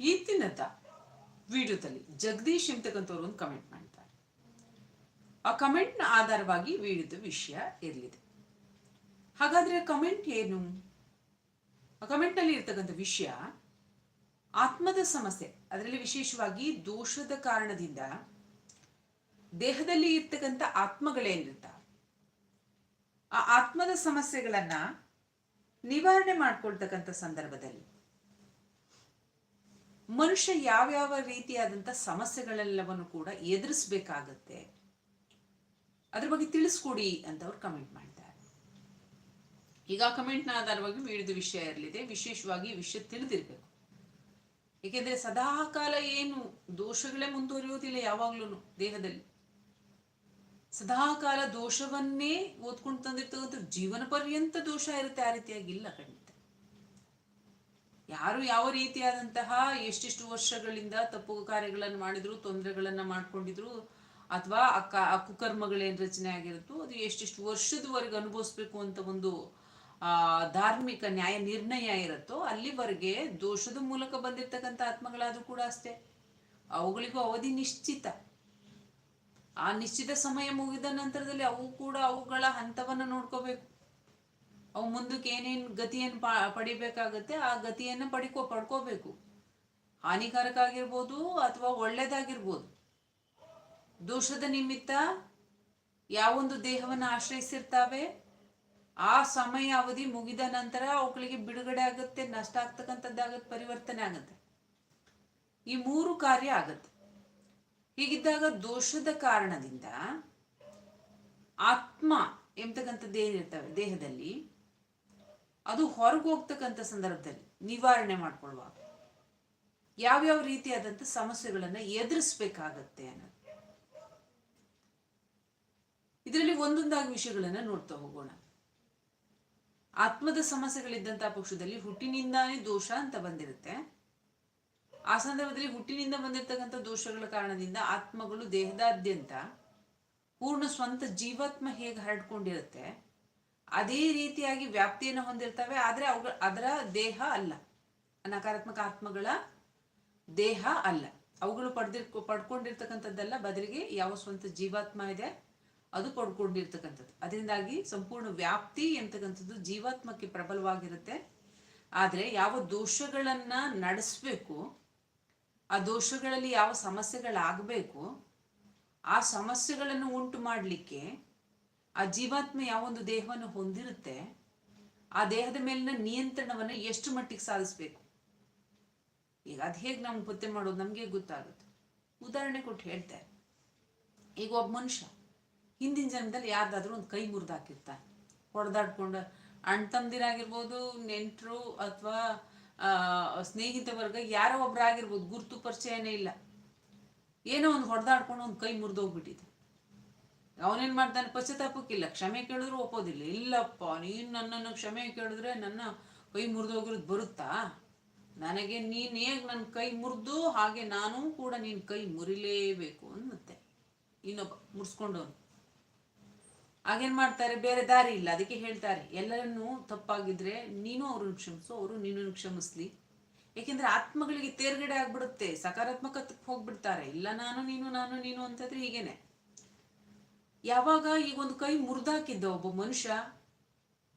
ಈ ದಿನದ ವಿಡಿಯೋದಲ್ಲಿ ಜಗದೀಶ್ ಎಂತಕ್ಕಂಥವ್ರು ಒಂದು ಕಮೆಂಟ್ ಮಾಡ್ತಾರೆ ಆ ಕಮೆಂಟ್ನ ಆಧಾರವಾಗಿ ವಿಡಿಯೋದ ವಿಷಯ ಇರಲಿದೆ. ಹಾಗಾದ್ರೆ ಕಮೆಂಟ್ ಏನು? ಆ ಕಮೆಂಟ್ನಲ್ಲಿ ಇರ್ತಕ್ಕಂಥ ವಿಷಯ ಆತ್ಮದ ಸಮಸ್ಯೆ, ಅದರಲ್ಲಿ ವಿಶೇಷವಾಗಿ ದೋಷದ ಕಾರಣದಿಂದ ದೇಹದಲ್ಲಿ ಇರ್ತಕ್ಕಂಥ ಆತ್ಮಗಳೇನಿರ್ತಾವ ಆ ಆತ್ಮದ ಸಮಸ್ಯೆಗಳನ್ನ ನಿವಾರಣೆ ಮಾಡ್ಕೊಳ್ತಕ್ಕಂಥ ಸಂದರ್ಭದಲ್ಲಿ ಮನುಷ್ಯ ಯಾವ್ಯಾವ ರೀತಿಯಾದಂಥ ಸಮಸ್ಯೆಗಳೆಲ್ಲವನ್ನು ಕೂಡ ಎದುರಿಸ್ಬೇಕಾಗತ್ತೆ. ಅದ್ರ ಬಗ್ಗೆ ತಿಳಿಸ್ಕೊಡಿ ಅಂತ ಅವ್ರು ಕಮೆಂಟ್ ಮಾಡ್ತಾರೆ. ಈಗ ಕಮೆಂಟ್ನ ಆಧಾರವಾಗಿ ವಿಡಿದ ವಿಷಯ ಇರಲಿದೆ. ವಿಶೇಷವಾಗಿ ವಿಷಯ ತಿಳಿದಿರ್ಬೇಕು. ಏಕೆಂದರೆ ಸದಾ ಕಾಲ ಏನು ದೋಷಗಳೇ ಮುಂದುವರಿಯೋದಿಲ್ಲ ಯಾವಾಗ್ಲೂ ದೇಹದಲ್ಲಿ. ಸದಾ ಕಾಲ ದೋಷವನ್ನೇ ಓದ್ಕೊಂಡು ತಂದಿರ್ತಕ್ಕಂಥ ಜೀವನ ಪರ್ಯಂತ ದೋಷ ಇರುತ್ತೆ, ಆ ರೀತಿಯಾಗಿ ಇಲ್ಲ ಖಂಡಿತ ಯಾರು ಯಾವ ರೀತಿಯಾದಂತಹ ಎಷ್ಟೆಷ್ಟು ವರ್ಷಗಳಿಂದ ತಪ್ಪು ಕಾರ್ಯಗಳನ್ನು ಮಾಡಿದ್ರು, ತೊಂದರೆಗಳನ್ನ ಮಾಡ್ಕೊಂಡಿದ್ರು, ಅಥವಾ ಆ ಕುಕರ್ಮಗಳೇನು ರಚನೆ ಆಗಿರುತ್ತೋ, ಅದು ಎಷ್ಟೆಷ್ಟು ವರ್ಷದವರೆಗೆ ಅನುಭವಿಸ್ಬೇಕು ಅಂತ ಒಂದು, ಆ, ಧಾರ್ಮಿಕ ನ್ಯಾಯ ನಿರ್ಣಯ ಇರುತ್ತೋ, ಅಲ್ಲಿವರೆಗೆ ದೋಷದ ಮೂಲಕ ಬಂದಿರತಕ್ಕಂಥ ಆತ್ಮಗಳಾದ್ರೂ ಕೂಡ ಅಷ್ಟೇ. ಅವುಗಳಿಗೂ ಅವಧಿ ನಿಶ್ಚಿತ. ಆ ನಿಶ್ಚಿತ ಸಮಯ ಮುಗಿದ ನಂತರದಲ್ಲಿ ಅವು ಕೂಡ ಅವುಗಳ ಹಂತವನ್ನು ನೋಡ್ಕೋಬೇಕು. ಅವು ಮುಂದಕ್ಕೆ ಏನೇನು ಗತಿಯನ್ನು ಪಡಿಬೇಕಾಗತ್ತೆ, ಆ ಗತಿಯನ್ನು ಪಡಿಕೋ, ಪಡ್ಕೋಬೇಕು. ಹಾನಿಕಾರಕ ಆಗಿರ್ಬೋದು ಅಥವಾ ಒಳ್ಳೆಯದಾಗಿರ್ಬೋದು ದೋಷದ ನಿಮಿತ್ತ ಯಾವೊಂದು ದೇಹವನ್ನು ಆಶ್ರಯಿಸಿರ್ತಾವೆ, ಆ ಸಮಯ ಅವಧಿ ಮುಗಿದ ನಂತರ ಅವುಗಳಿಗೆ ಬಿಡುಗಡೆ ಆಗುತ್ತೆ, ನಷ್ಟ ಆಗ್ತಕ್ಕಂಥದ್ದಾಗತ್ತೆ ಪರಿವರ್ತನೆ ಆಗುತ್ತೆ. ಈ ಮೂರು ಕಾರ್ಯ ಆಗತ್ತೆ. ಹೀಗಿದ್ದಾಗ ದೋಷದ ಕಾರಣದಿಂದ ಆತ್ಮ ಎಂಬತಕ್ಕಂಥದ್ದು ಏನಿರ್ತವೆ, ದೇಹದಲ್ಲಿ ಅದು ಹೊರಗೆ ಹೋಗ್ತಕ್ಕಂಥ ಸಂದರ್ಭದಲ್ಲಿ ನಿವಾರಣೆ ಮಾಡ್ಕೊಳ್ಳುವಾಗ ಯಾವ್ಯಾವ ರೀತಿಯಾದಂಥ ಸಮಸ್ಯೆಗಳನ್ನ ಎದುರಿಸ್ಬೇಕಾಗತ್ತೆ ಅನ್ನೋದು. ಇದರಲ್ಲಿ ಒಂದೊಂದಾಗಿ ವಿಷಯಗಳನ್ನ ನೋಡ್ತಾ ಹೋಗೋಣ. ಆತ್ಮದ ಸಮಸ್ಯೆಗಳಿದ್ದಂಥ ಪಕ್ಷದಲ್ಲಿ ಹುಟ್ಟಿನಿಂದಾನೇ ದೋಷ ಅಂತ ಬಂದಿರುತ್ತೆ. ಆ ಸಂದರ್ಭದಲ್ಲಿ ಹುಟ್ಟಿನಿಂದ ಬಂದಿರತಕ್ಕಂಥ ದೋಷಗಳ ಕಾರಣದಿಂದ ಆತ್ಮಗಳು ದೇಹದಾದ್ಯಂತ ಪೂರ್ಣ ಸ್ವಂತ ಜೀವಾತ್ಮ ಹೇಗೆ ಹರಡ್ಕೊಂಡಿರುತ್ತೆ ಅದೇ ರೀತಿಯಾಗಿ ವ್ಯಾಪ್ತಿಯನ್ನು ಹೊಂದಿರ್ತವೆ, ಆದರೆ ಅವುಗಳ ಅದರ ದೇಹ ಅಲ್ಲ. ನಕಾರಾತ್ಮಕ ಆತ್ಮಗಳ ದೇಹ ಅಲ್ಲ. ಅವುಗಳು ಪಡೆದಿರ್, ಪಡ್ಕೊಂಡಿರ್ತಕ್ಕಂಥದ್ದಲ್ಲ ಬದಲಿಗೆ ಯಾವ ಸ್ವಂತ ಜೀವಾತ್ಮ ಇದೆ, ಅದು ಪಡ್ಕೊಂಡಿರ್ತಕ್ಕಂಥದ್ದು. ಅದರಿಂದಾಗಿ ಸಂಪೂರ್ಣ ವ್ಯಾಪ್ತಿ ಎಂತಕ್ಕಂಥದ್ದು ಜೀವಾತ್ಮಕ್ಕೆ ಪ್ರಬಲವಾಗಿರುತ್ತೆ. ಆದರೆ ಯಾವ ದೋಷಗಳನ್ನ ನಡೆಸಬೇಕು, ಆ ದೋಷಗಳಲ್ಲಿ ಯಾವ ಸಮಸ್ಯೆಗಳಾಗಬೇಕು, ಆ ಸಮಸ್ಯೆಗಳನ್ನು ಉಂಟು ಮಾಡಲಿಕ್ಕೆ ಆ ಜೀವಾತ್ಮ ಯಾವೊಂದು ದೇಹವನ್ನು ಹೊಂದಿರುತ್ತೆ, ಆ ದೇಹದ ಮೇಲಿನ ನಿಯಂತ್ರಣವನ್ನು ಎಷ್ಟು ಮಟ್ಟಿಗೆ ಸಾಧಿಸ್ಬೇಕು? ಈಗ ಅದು ಹೇಗೆ ನಮ್ಗೆ ಪತ್ತೆ ಮಾಡೋದು ನಮಗೆ ಗೊತ್ತಾಗುತ್ತೆ. ಉದಾಹರಣೆ ಕೊಟ್ಟು ಹೇಳ್ತಾರೆ ಈಗ ಒಬ್ಬ ಮನುಷ್ಯ, ಹಿಂದಿನ ಜನ್ಮದಲ್ಲಿ ಯಾರ್ದಾದ್ರೂ ಒಂದು ಕೈ ಮುರಿದಾಕಿರ್ತಾನೆ. ಹೊಡೆದಾಡ್ಕೊಂಡು ಅಣ್ಣ ತಂದಿರಾಗಿರ್ಬೋದು ನೆಂಟರು ಅಥವಾ ಸ್ನೇಹಿತ ವರ್ಗ ಯಾರೋ ಒಬ್ರು ಆಗಿರ್ಬೋದು ಗುರುತು ಪರಿಚಯನೇ ಇಲ್ಲ. ಏನೋ ಒಂದು ಹೊಡೆದಾಡ್ಕೊಂಡು ಒಂದು ಕೈ ಮುರಿದೋಗ್ಬಿಟ್ಟಿದೆ. ಅವನೇನ್ ಮಾಡ್ತಾನೆ? ಪಶ್ಚಾತ್ತಾಪಕ್ಕಿಲ್ಲ. ಕ್ಷಮೆ ಕೇಳಿದ್ರು ಒಪ್ಪೋದಿಲ್ಲ. ಇಲ್ಲಪ್ಪ, ನೀನು ನನ್ನನ್ನು ಕ್ಷಮೆ ಕೇಳಿದ್ರೆ ನನ್ನ ಕೈ ಮುರಿದೋಗಿರೋದು ಬರುತ್ತಾ? ನನಗೆ ನೀನ್ ಹೇಗ್ ನನ್ನ ಕೈ ಮುರಿದು, ಹಾಗೆ ನಾನು ಕೂಡ ನೀನ್ ಕೈ ಮುರಿಲೇಬೇಕು ಅನ್ನತ್ತೆ. ಇನ್ನೊಬ್ಬ ಮುರಿಸ್ಕೊಂಡವನು. ಹಾಗೇನ್ ಮಾಡ್ತಾರೆ? ಬೇರೆ ದಾರಿ ಇಲ್ಲ. ಅದಕ್ಕೆ ಹೇಳ್ತಾರೆ, ಎಲ್ಲರನ್ನೂ ತಪ್ಪಾಗಿದ್ರೆ ನೀನು ಅವ್ರನ್ನ ಕ್ಷಮಿಸು, ಅವರು ನೀನು ಕ್ಷಮಿಸ್ಲಿ. ಏಕೆಂದ್ರೆ ಆತ್ಮಗಳಿಗೆ ತೇರ್ಗಡೆ ಆಗ್ಬಿಡುತ್ತೆ. ಸಕಾರಾತ್ಮಕ ಹೋಗ್ಬಿಡ್ತಾರೆ. ಇಲ್ಲ, ನಾನು, ನೀನು ನಾನು, ನೀನು ಅಂತಂದ್ರೆ ಹೀಗೇನೆ. ಯಾವಾಗ ಈಗ ಒಂದು ಕೈ ಮುರಿದಾಕಿದ್ದ ಒಬ್ಬ ಮನುಷ್ಯ,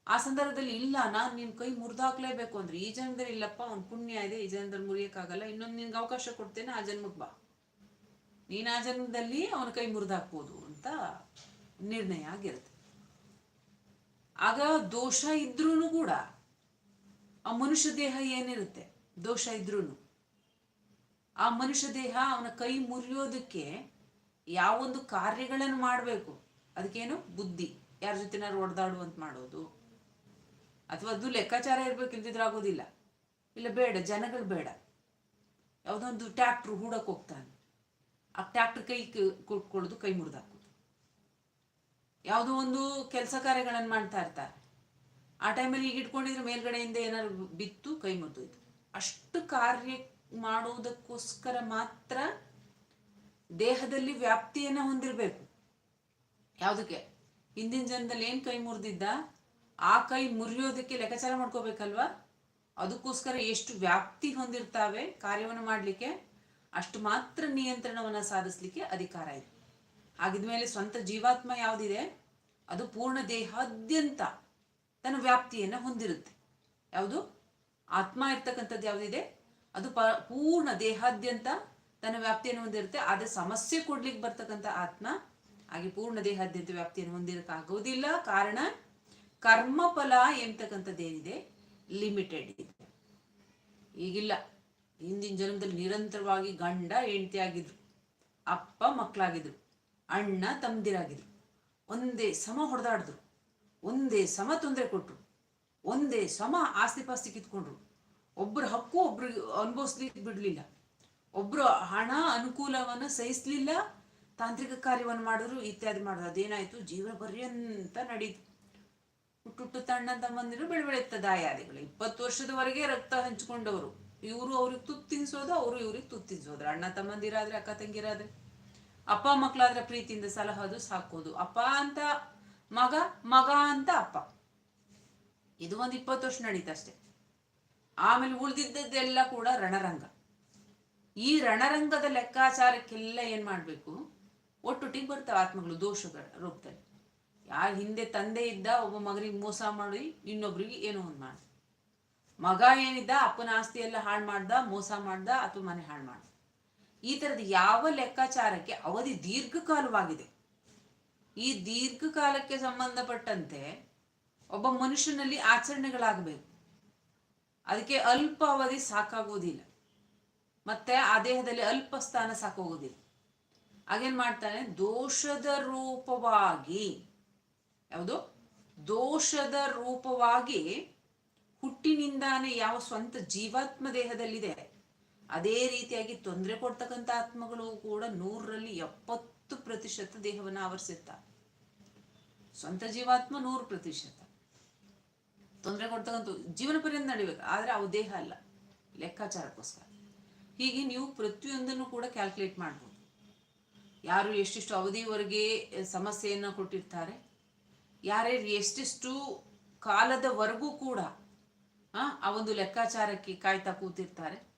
ಆ ಸಂದರ್ಭದಲ್ಲಿ ಇಲ್ಲ, ನಾನು ನಿನ್ನ ಕೈ ಮುರಿದಾಕ್ಲೇಬೇಕು ಅಂದ್ರೆ ಈ ಜನ್ಮದಲ್ಲಿ ಇಲ್ಲಪ್ಪ, ಅವ್ನ ಪುಣ್ಯ ಇದೆ, ಈ ಜನ್ಮದಲ್ಲಿ ಮುರಿಯೋಕ್ಕಾಗಲ್ಲ, ಇನ್ನೊಂದು ನಿನ್ಗೆ ಅವಕಾಶ ಕೊಡ್ತೇನೆ, ಆ ಜನ್ಮಕ್ಕೆ ಬಾ. ನೀನ್ ಆ ಜನ್ಮದಲ್ಲಿ ಅವನ ಕೈ ಮುರಿದಾಕ್ಬೋದು ಅಂತ ನಿರ್ಣಯ ಆಗಿರುತ್ತೆ. ಆಗ ದೋಷ ಇದ್ರೂ ಕೂಡ, ಆ ಮನುಷ್ಯ ದೇಹ ಏನಿರುತ್ತೆ? ದೋಷ ಇದ್ರೂ ಆ ಮನುಷ್ಯ ದೇಹ ಅವನ ಕೈ ಮುರಿಯೋದಕ್ಕೆ ಯಾವೊಂದು ಕಾರ್ಯಗಳನ್ನು ಮಾಡಬೇಕು? ಅದಕ್ಕೇನು? ಬುದ್ಧಿ. ಯಾರ ಜೊತೆನಾರು ಅಂತ ಮಾಡೋದು. ಅಥವಾ ಅದು ಲೆಕ್ಕಾಚಾರ ಇರ್ಬೇಕು, ಇಲ್ದಿದ್ರೆ ಆಗೋದಿಲ್ಲ. ಇಲ್ಲ, ಬೇಡ, ಜನಗಳು ಬೇಡ. ಯಾವುದೊಂದು ಟ್ಯಾಕ್ಟ್ರು ಹೂಡಕ್ ಹೋಗ್ತಾನೆ. ಆ ಟ್ಯಾಕ್ಟ್ರ್ ಕೈ ಕೊಟ್ಕೊಳ್ಳೋದು, ಕೈ ಮುರಿದಾಕೋದು ಯಾವುದೋ ಒಂದು ಕೆಲಸ ಕಾರ್ಯಗಳನ್ನು ಮಾಡ್ತಾ ಇರ್ತಾರೆ. ಆ ಟೈಮಲ್ಲಿ ಈಗ ಇಟ್ಕೊಂಡಿದ್ರೆ ಮೇಲ್ಗಡೆಯಿಂದ ಏನಾದ್ರು ಬಿತ್ತು, ಕೈ ಮುರಿದೋಯ್ತು ಅಷ್ಟು ಕಾರ್ಯ ಮಾಡುವುದಕ್ಕೋಸ್ಕರ ಮಾತ್ರ ದೇಹದಲ್ಲಿ ವ್ಯಾಪ್ತಿಯನ್ನು ಹೊಂದಿರಬೇಕು. ಯಾವುದಕ್ಕೆ? ಹಿಂದಿನ ಜನದಲ್ಲಿ ಏನು ಕೈ ಮುರಿದಿದ್ದ? ಆ ಕೈ ಮುರಿಯೋದಕ್ಕೆ ಲೆಕ್ಕಾಚಾರ ಮಾಡ್ಕೋಬೇಕಲ್ವಾ? ಅದಕ್ಕೋಸ್ಕರ ಎಷ್ಟು ವ್ಯಾಪ್ತಿ ಹೊಂದಿರ್ತಾವೆ ಕಾರ್ಯವನ್ನು ಮಾಡಲಿಕ್ಕೆ? ಅಷ್ಟು ಮಾತ್ರ ನಿಯಂತ್ರಣವನ್ನು ಸಾಧಿಸಲಿಕ್ಕೆ ಅಧಿಕಾರ ಇದೆ. ಹಾಗಿದ್ಮೇಲೆ ಸ್ವಂತ ಜೀವಾತ್ಮ ಯಾವುದಿದೆ? ಅದು ಪೂರ್ಣ ದೇಹಾದ್ಯಂತ ತನ್ನ ವ್ಯಾಪ್ತಿಯನ್ನು ಹೊಂದಿರುತ್ತೆ. ಯಾವುದು? ಆತ್ಮ ಇರ್ತಕ್ಕಂಥದ್ದು ಯಾವುದಿದೆ? ಅದು ಪ, ಪೂರ್ಣ ದೇಹಾದ್ಯಂತ ತನ್ನ ವ್ಯಾಪ್ತಿಯನ್ನು ಹೊಂದಿರುತ್ತೆ. ಆದರೆ ಸಮಸ್ಯೆ ಕೊಡ್ಲಿಕ್ಕೆ ಬರ್ತಕ್ಕಂಥ ಆತ್ಮ ಹಾಗೆ ಪೂರ್ಣ ದೇಹಾದ್ಯಂತ ವ್ಯಾಪ್ತಿಯನ್ನು ಹೊಂದಿರಕ್ಕಾಗೋದಿಲ್ಲ ಕಾರಣ ಕರ್ಮಫಲ ಎಂಬತಕ್ಕಂಥದ್ದೇನಿದೆ ಲಿಮಿಟೆಡ್ ಇದೆ. ಈಗಿಲ್ಲ. ಹಿಂದಿನ ಜನ್ಮದಲ್ಲಿ ನಿರಂತರವಾಗಿ ಗಂಡ, ಹೆಂಡತಿ ಆಗಿದ್ರು. ಅಪ್ಪ ಮಕ್ಕಳಾಗಿದ್ರು. ಅಣ್ಣ ತಮ್ಮದಿರಾಗಿದ್ರು. ಒಂದೇ ಸಮ ಹೊಡೆದಾಡಿದ್ರು. ಒಂದೇ ಸಮ ತೊಂದರೆ ಕೊಟ್ಟರು ಒಂದೇ ಸಮ ಆಸ್ತಿ ಪಾಸ್ತಿ ಕಿತ್ಕೊಂಡ್ರು. ಒಬ್ಬರ ಹಕ್ಕು ಒಬ್ರಿಗೆ ಅನುಭವಿಸ್ಲಿಕ್ಕೆ ಬಿಡಲಿಲ್ಲ. ಒಬ್ಬರು ಹಣ ಅನುಕೂಲವನ್ನು ಸಹಿಸ್ಲಿಲ್ಲ. ತಾಂತ್ರಿಕ ಕಾರ್ಯವನ್ನು ಮಾಡಿದ್ರು ಇತ್ಯಾದಿ ಮಾಡಿದ್ರು ಅದೇನಾಯ್ತು? ಜೀವನ ಪರ್ಯಂತ ನಡೀತು. ಹುಟ್ಟುಟ್ಟು ತಣ್ಣ ಬಂದಿರು ಬೆಳೆ ಬೆಳೆಯುತ್ತ ದಾಯಾದಿಗಳು. ಇಪ್ಪತ್ತು ವರ್ಷದವರೆಗೆ ರಕ್ತ ಹಂಚ್ಕೊಂಡವರು. ಇವರು ಅವ್ರಿಗೆ ತುತ್ತು ತಿನ್ಸೋದು ಅವರು ಇವ್ರಿಗೆ ತುತ್ತು ತಿನ್ಸೋದು ಅಣ್ಣ ತಮ್ಮಂದಿರಾದ್ರೆ, ಅಕ್ಕ ತಂಗಿರಾದ್ರೆ. ಅಪ್ಪ ಮಕ್ಕಳಾದ್ರೆ ಪ್ರೀತಿಯಿಂದ ಸಲಹೋದು ಸಾಕೋದು. ಅಪ್ಪ ಅಂತ ಮಗ ಮಗ ಅಂತ ಅಪ್ಪ. ಇದು ಒಂದು ಇಪ್ಪತ್ತು ವರ್ಷ ನಡೀತಷ್ಟೆ ಆಮೇಲೆ ಉಳಿದಿದ್ದದ್ದೆಲ್ಲ ಕೂಡ ರಣರಂಗ. ಈ ರಣರಂಗದ ಲೆಕ್ಕಾಚಾರಕ್ಕೆಲ್ಲ ಏನ್ ಮಾಡ್ಬೇಕು? ಒಟ್ಟೊಟ್ಟಿಗೆ ಬರ್ತಾವೆ ಆತ್ಮಗಳು ದೋಷಗಳ ರೂಪದಲ್ಲಿ. ಯಾರು ಹಿಂದೆ ತಂದೆ ಇದ್ದ ಒಬ್ಬ ಮಗನಿಗೆ ಮೋಸ ಮಾಡಿ ಇನ್ನೊಬ್ರಿಗೆ ಏನೋ ಒಂದು ಮಾಡಿ ಮಗ ಏನಿದ್ದ, ಅಪ್ಪನ ಆಸ್ತಿ ಎಲ್ಲ ಹಾಳು ಮಾಡ್ದ, ಮೋಸ ಮಾಡ್ದ, ಅಥವಾ ಮನೆ ಹಾಳು ಮಾಡ್ದ. ಈ ತರದ ಯಾವ ಲೆಕ್ಕಾಚಾರಕ್ಕೆ ಅವಧಿ ದೀರ್ಘಕಾಲವಾಗಿದೆ. ಈ ದೀರ್ಘಕಾಲಕ್ಕೆ ಸಂಬಂಧಪಟ್ಟಂತೆ ಒಬ್ಬ ಮನುಷ್ಯನಲ್ಲಿ ಆಚರಣೆಗಳಾಗಬೇಕು. ಅದಕ್ಕೆ ಅಲ್ಪ ಅವಧಿ ಸಾಕಾಗುವುದಿಲ್ಲ ಮತ್ತೆ ಆ ದೇಹದಲ್ಲಿ ಅಲ್ಪ ಸ್ಥಾನ ಸಾಕೋಗೋದಿಲ್ಲ. ಹಾಗೇನ್ ಮಾಡ್ತಾನೆ? ದೋಷದ ರೂಪವಾಗಿ, ಯಾವುದು? ದೋಷದ ರೂಪವಾಗಿ ಹುಟ್ಟಿನಿಂದಾನೇ ಯಾವ ಸ್ವಂತ ಜೀವಾತ್ಮ ದೇಹದಲ್ಲಿದೆ. ಅದೇ ರೀತಿಯಾಗಿ ತೊಂದರೆ ಕೊಡ್ತಕ್ಕಂಥ ಆತ್ಮಗಳು ಕೂಡ ನೂರರಲ್ಲಿ ಎಪ್ಪತ್ತು ಪ್ರತಿಶತ ದೇಹವನ್ನು ಆವರಿಸುತ್ತಾ. ಸ್ವಂತ ಜೀವಾತ್ಮ ನೂರು ಪ್ರತಿಶತ. ತೊಂದರೆ ಕೊಡ್ತಕ್ಕಂಥ ಜೀವನ ಪರ್ಯಂತ ನಡಿಬೇಕು, ಆದರೆ ಅವು ದೇಹ ಅಲ್ಲ, ಲೆಕ್ಕಾಚಾರಕ್ಕೋಸ್ಕರ. ಹೀಗೆ ನೀವು ಪ್ರತಿಯೊಂದನ್ನು ಕೂಡ ಕ್ಯಾಲ್ಕುಲೇಟ್ ಮಾಡ್ಬೋದು. ಯಾರು ಎಷ್ಟೆಷ್ಟು ಅವಧಿವರೆಗೆ ಸಮಸ್ಯೆಯನ್ನು ಕೊಟ್ಟಿರ್ತಾರೆ. ಯಾರ್ಯಾರು ಎಷ್ಟೆಷ್ಟು ಕಾಲದವರೆಗೂ ಕೂಡ, ಆ ಒಂದು ಲೆಕ್ಕಾಚಾರಕ್ಕೆ ಕಾಯ್ತಾ ಕೂತಿರ್ತಾರೆ.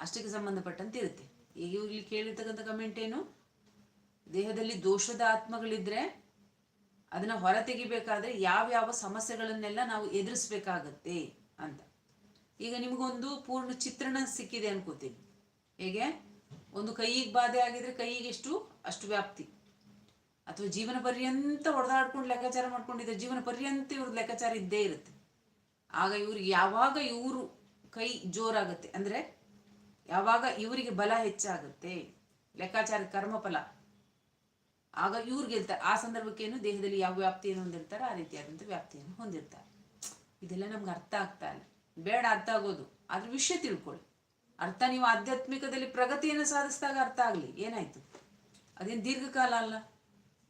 ಅಷ್ಟಕ್ಕೆ ಸಂಬಂಧಪಟ್ಟಂತೆ ಇರುತ್ತೆ. ಈಗ ಇಲ್ಲಿ ಕೇಳಿರ್ತಕ್ಕಂಥ ಕಮೆಂಟ್ ಏನು? ದೇಹದಲ್ಲಿ ದೋಷದ ಆತ್ಮಗಳಿದ್ರೆ ಅದನ್ನ ಹೊರ ತೆಗಿಬೇಕಾದ್ರೆ ಯಾವ್ಯಾವ ಸಮಸ್ಯೆಗಳನ್ನೆಲ್ಲ ನಾವು ಎದುರಿಸ್ಬೇಕಾಗತ್ತೆ ಅಂತ. ಈಗ ನಿಮಗೊಂದು ಪೂರ್ಣ ಚಿತ್ರಣ ಸಿಕ್ಕಿದೆ ಅನ್ಕೋತೀನಿ. ಹೇಗೆ? ಒಂದು ಕೈಗೆ ಬಾಧೆ ಆಗಿದ್ರೆ ಕೈಗೆ ಎಷ್ಟು ಅಷ್ಟು ವ್ಯಾಪ್ತಿ. ಅಥವಾ ಜೀವನ ಪರ್ಯಂತ ಹೊಡೆದಾಡ್ಕೊಂಡು ಲೆಕ್ಕಾಚಾರ ಮಾಡ್ಕೊಂಡಿದ್ರೆ ಜೀವನ ಪರ್ಯಂತ ಇವ್ರದ್ದು ಲೆಕ್ಕಾಚಾರ ಇದ್ದೇ ಇರುತ್ತೆ. ಆಗ ಇವ್ರಿಗೆ ಯಾವಾಗ ಇವರು ಕೈ ಜೋರಾಗುತ್ತೆ, ಅಂದ್ರೆ ಯಾವಾಗ ಇವರಿಗೆ ಬಲ ಹೆಚ್ಚಾಗುತ್ತೆ, ಲೆಕ್ಕಾಚಾರ ಕರ್ಮಫಲ, ಆಗ ಇವ್ರು ಗೆಲ್ತಾರೆ. ಆ ಸಂದರ್ಭಕ್ಕೇನು ದೇಹದಲ್ಲಿ ಯಾವ ವ್ಯಾಪ್ತಿಯನ್ನು ಹೊಂದಿರ್ತಾರೆ ಆ ರೀತಿಯಾದಂಥ ವ್ಯಾಪ್ತಿಯನ್ನು ಹೊಂದಿರ್ತಾರೆ. ಇದೆಲ್ಲ ನಮ್ಗೆ ಅರ್ಥ ಆಗ್ತಾ ಇಲ್ಲ. ಬೇಡ, ಅರ್ಥ ಆಗೋದು. ಅದ್ರ ವಿಷಯ ತಿಳ್ಕೊಳ್ಳಿ. ಅರ್ಥ, ನೀವು ಆಧ್ಯಾತ್ಮಿಕದಲ್ಲಿ ಪ್ರಗತಿಯನ್ನು ಸಾಧಿಸಿದಾಗ ಅರ್ಥ ಆಗಲಿ. ಏನಾಯ್ತು? ಅದೇನು ದೀರ್ಘಕಾಲ ಅಲ್ಲ?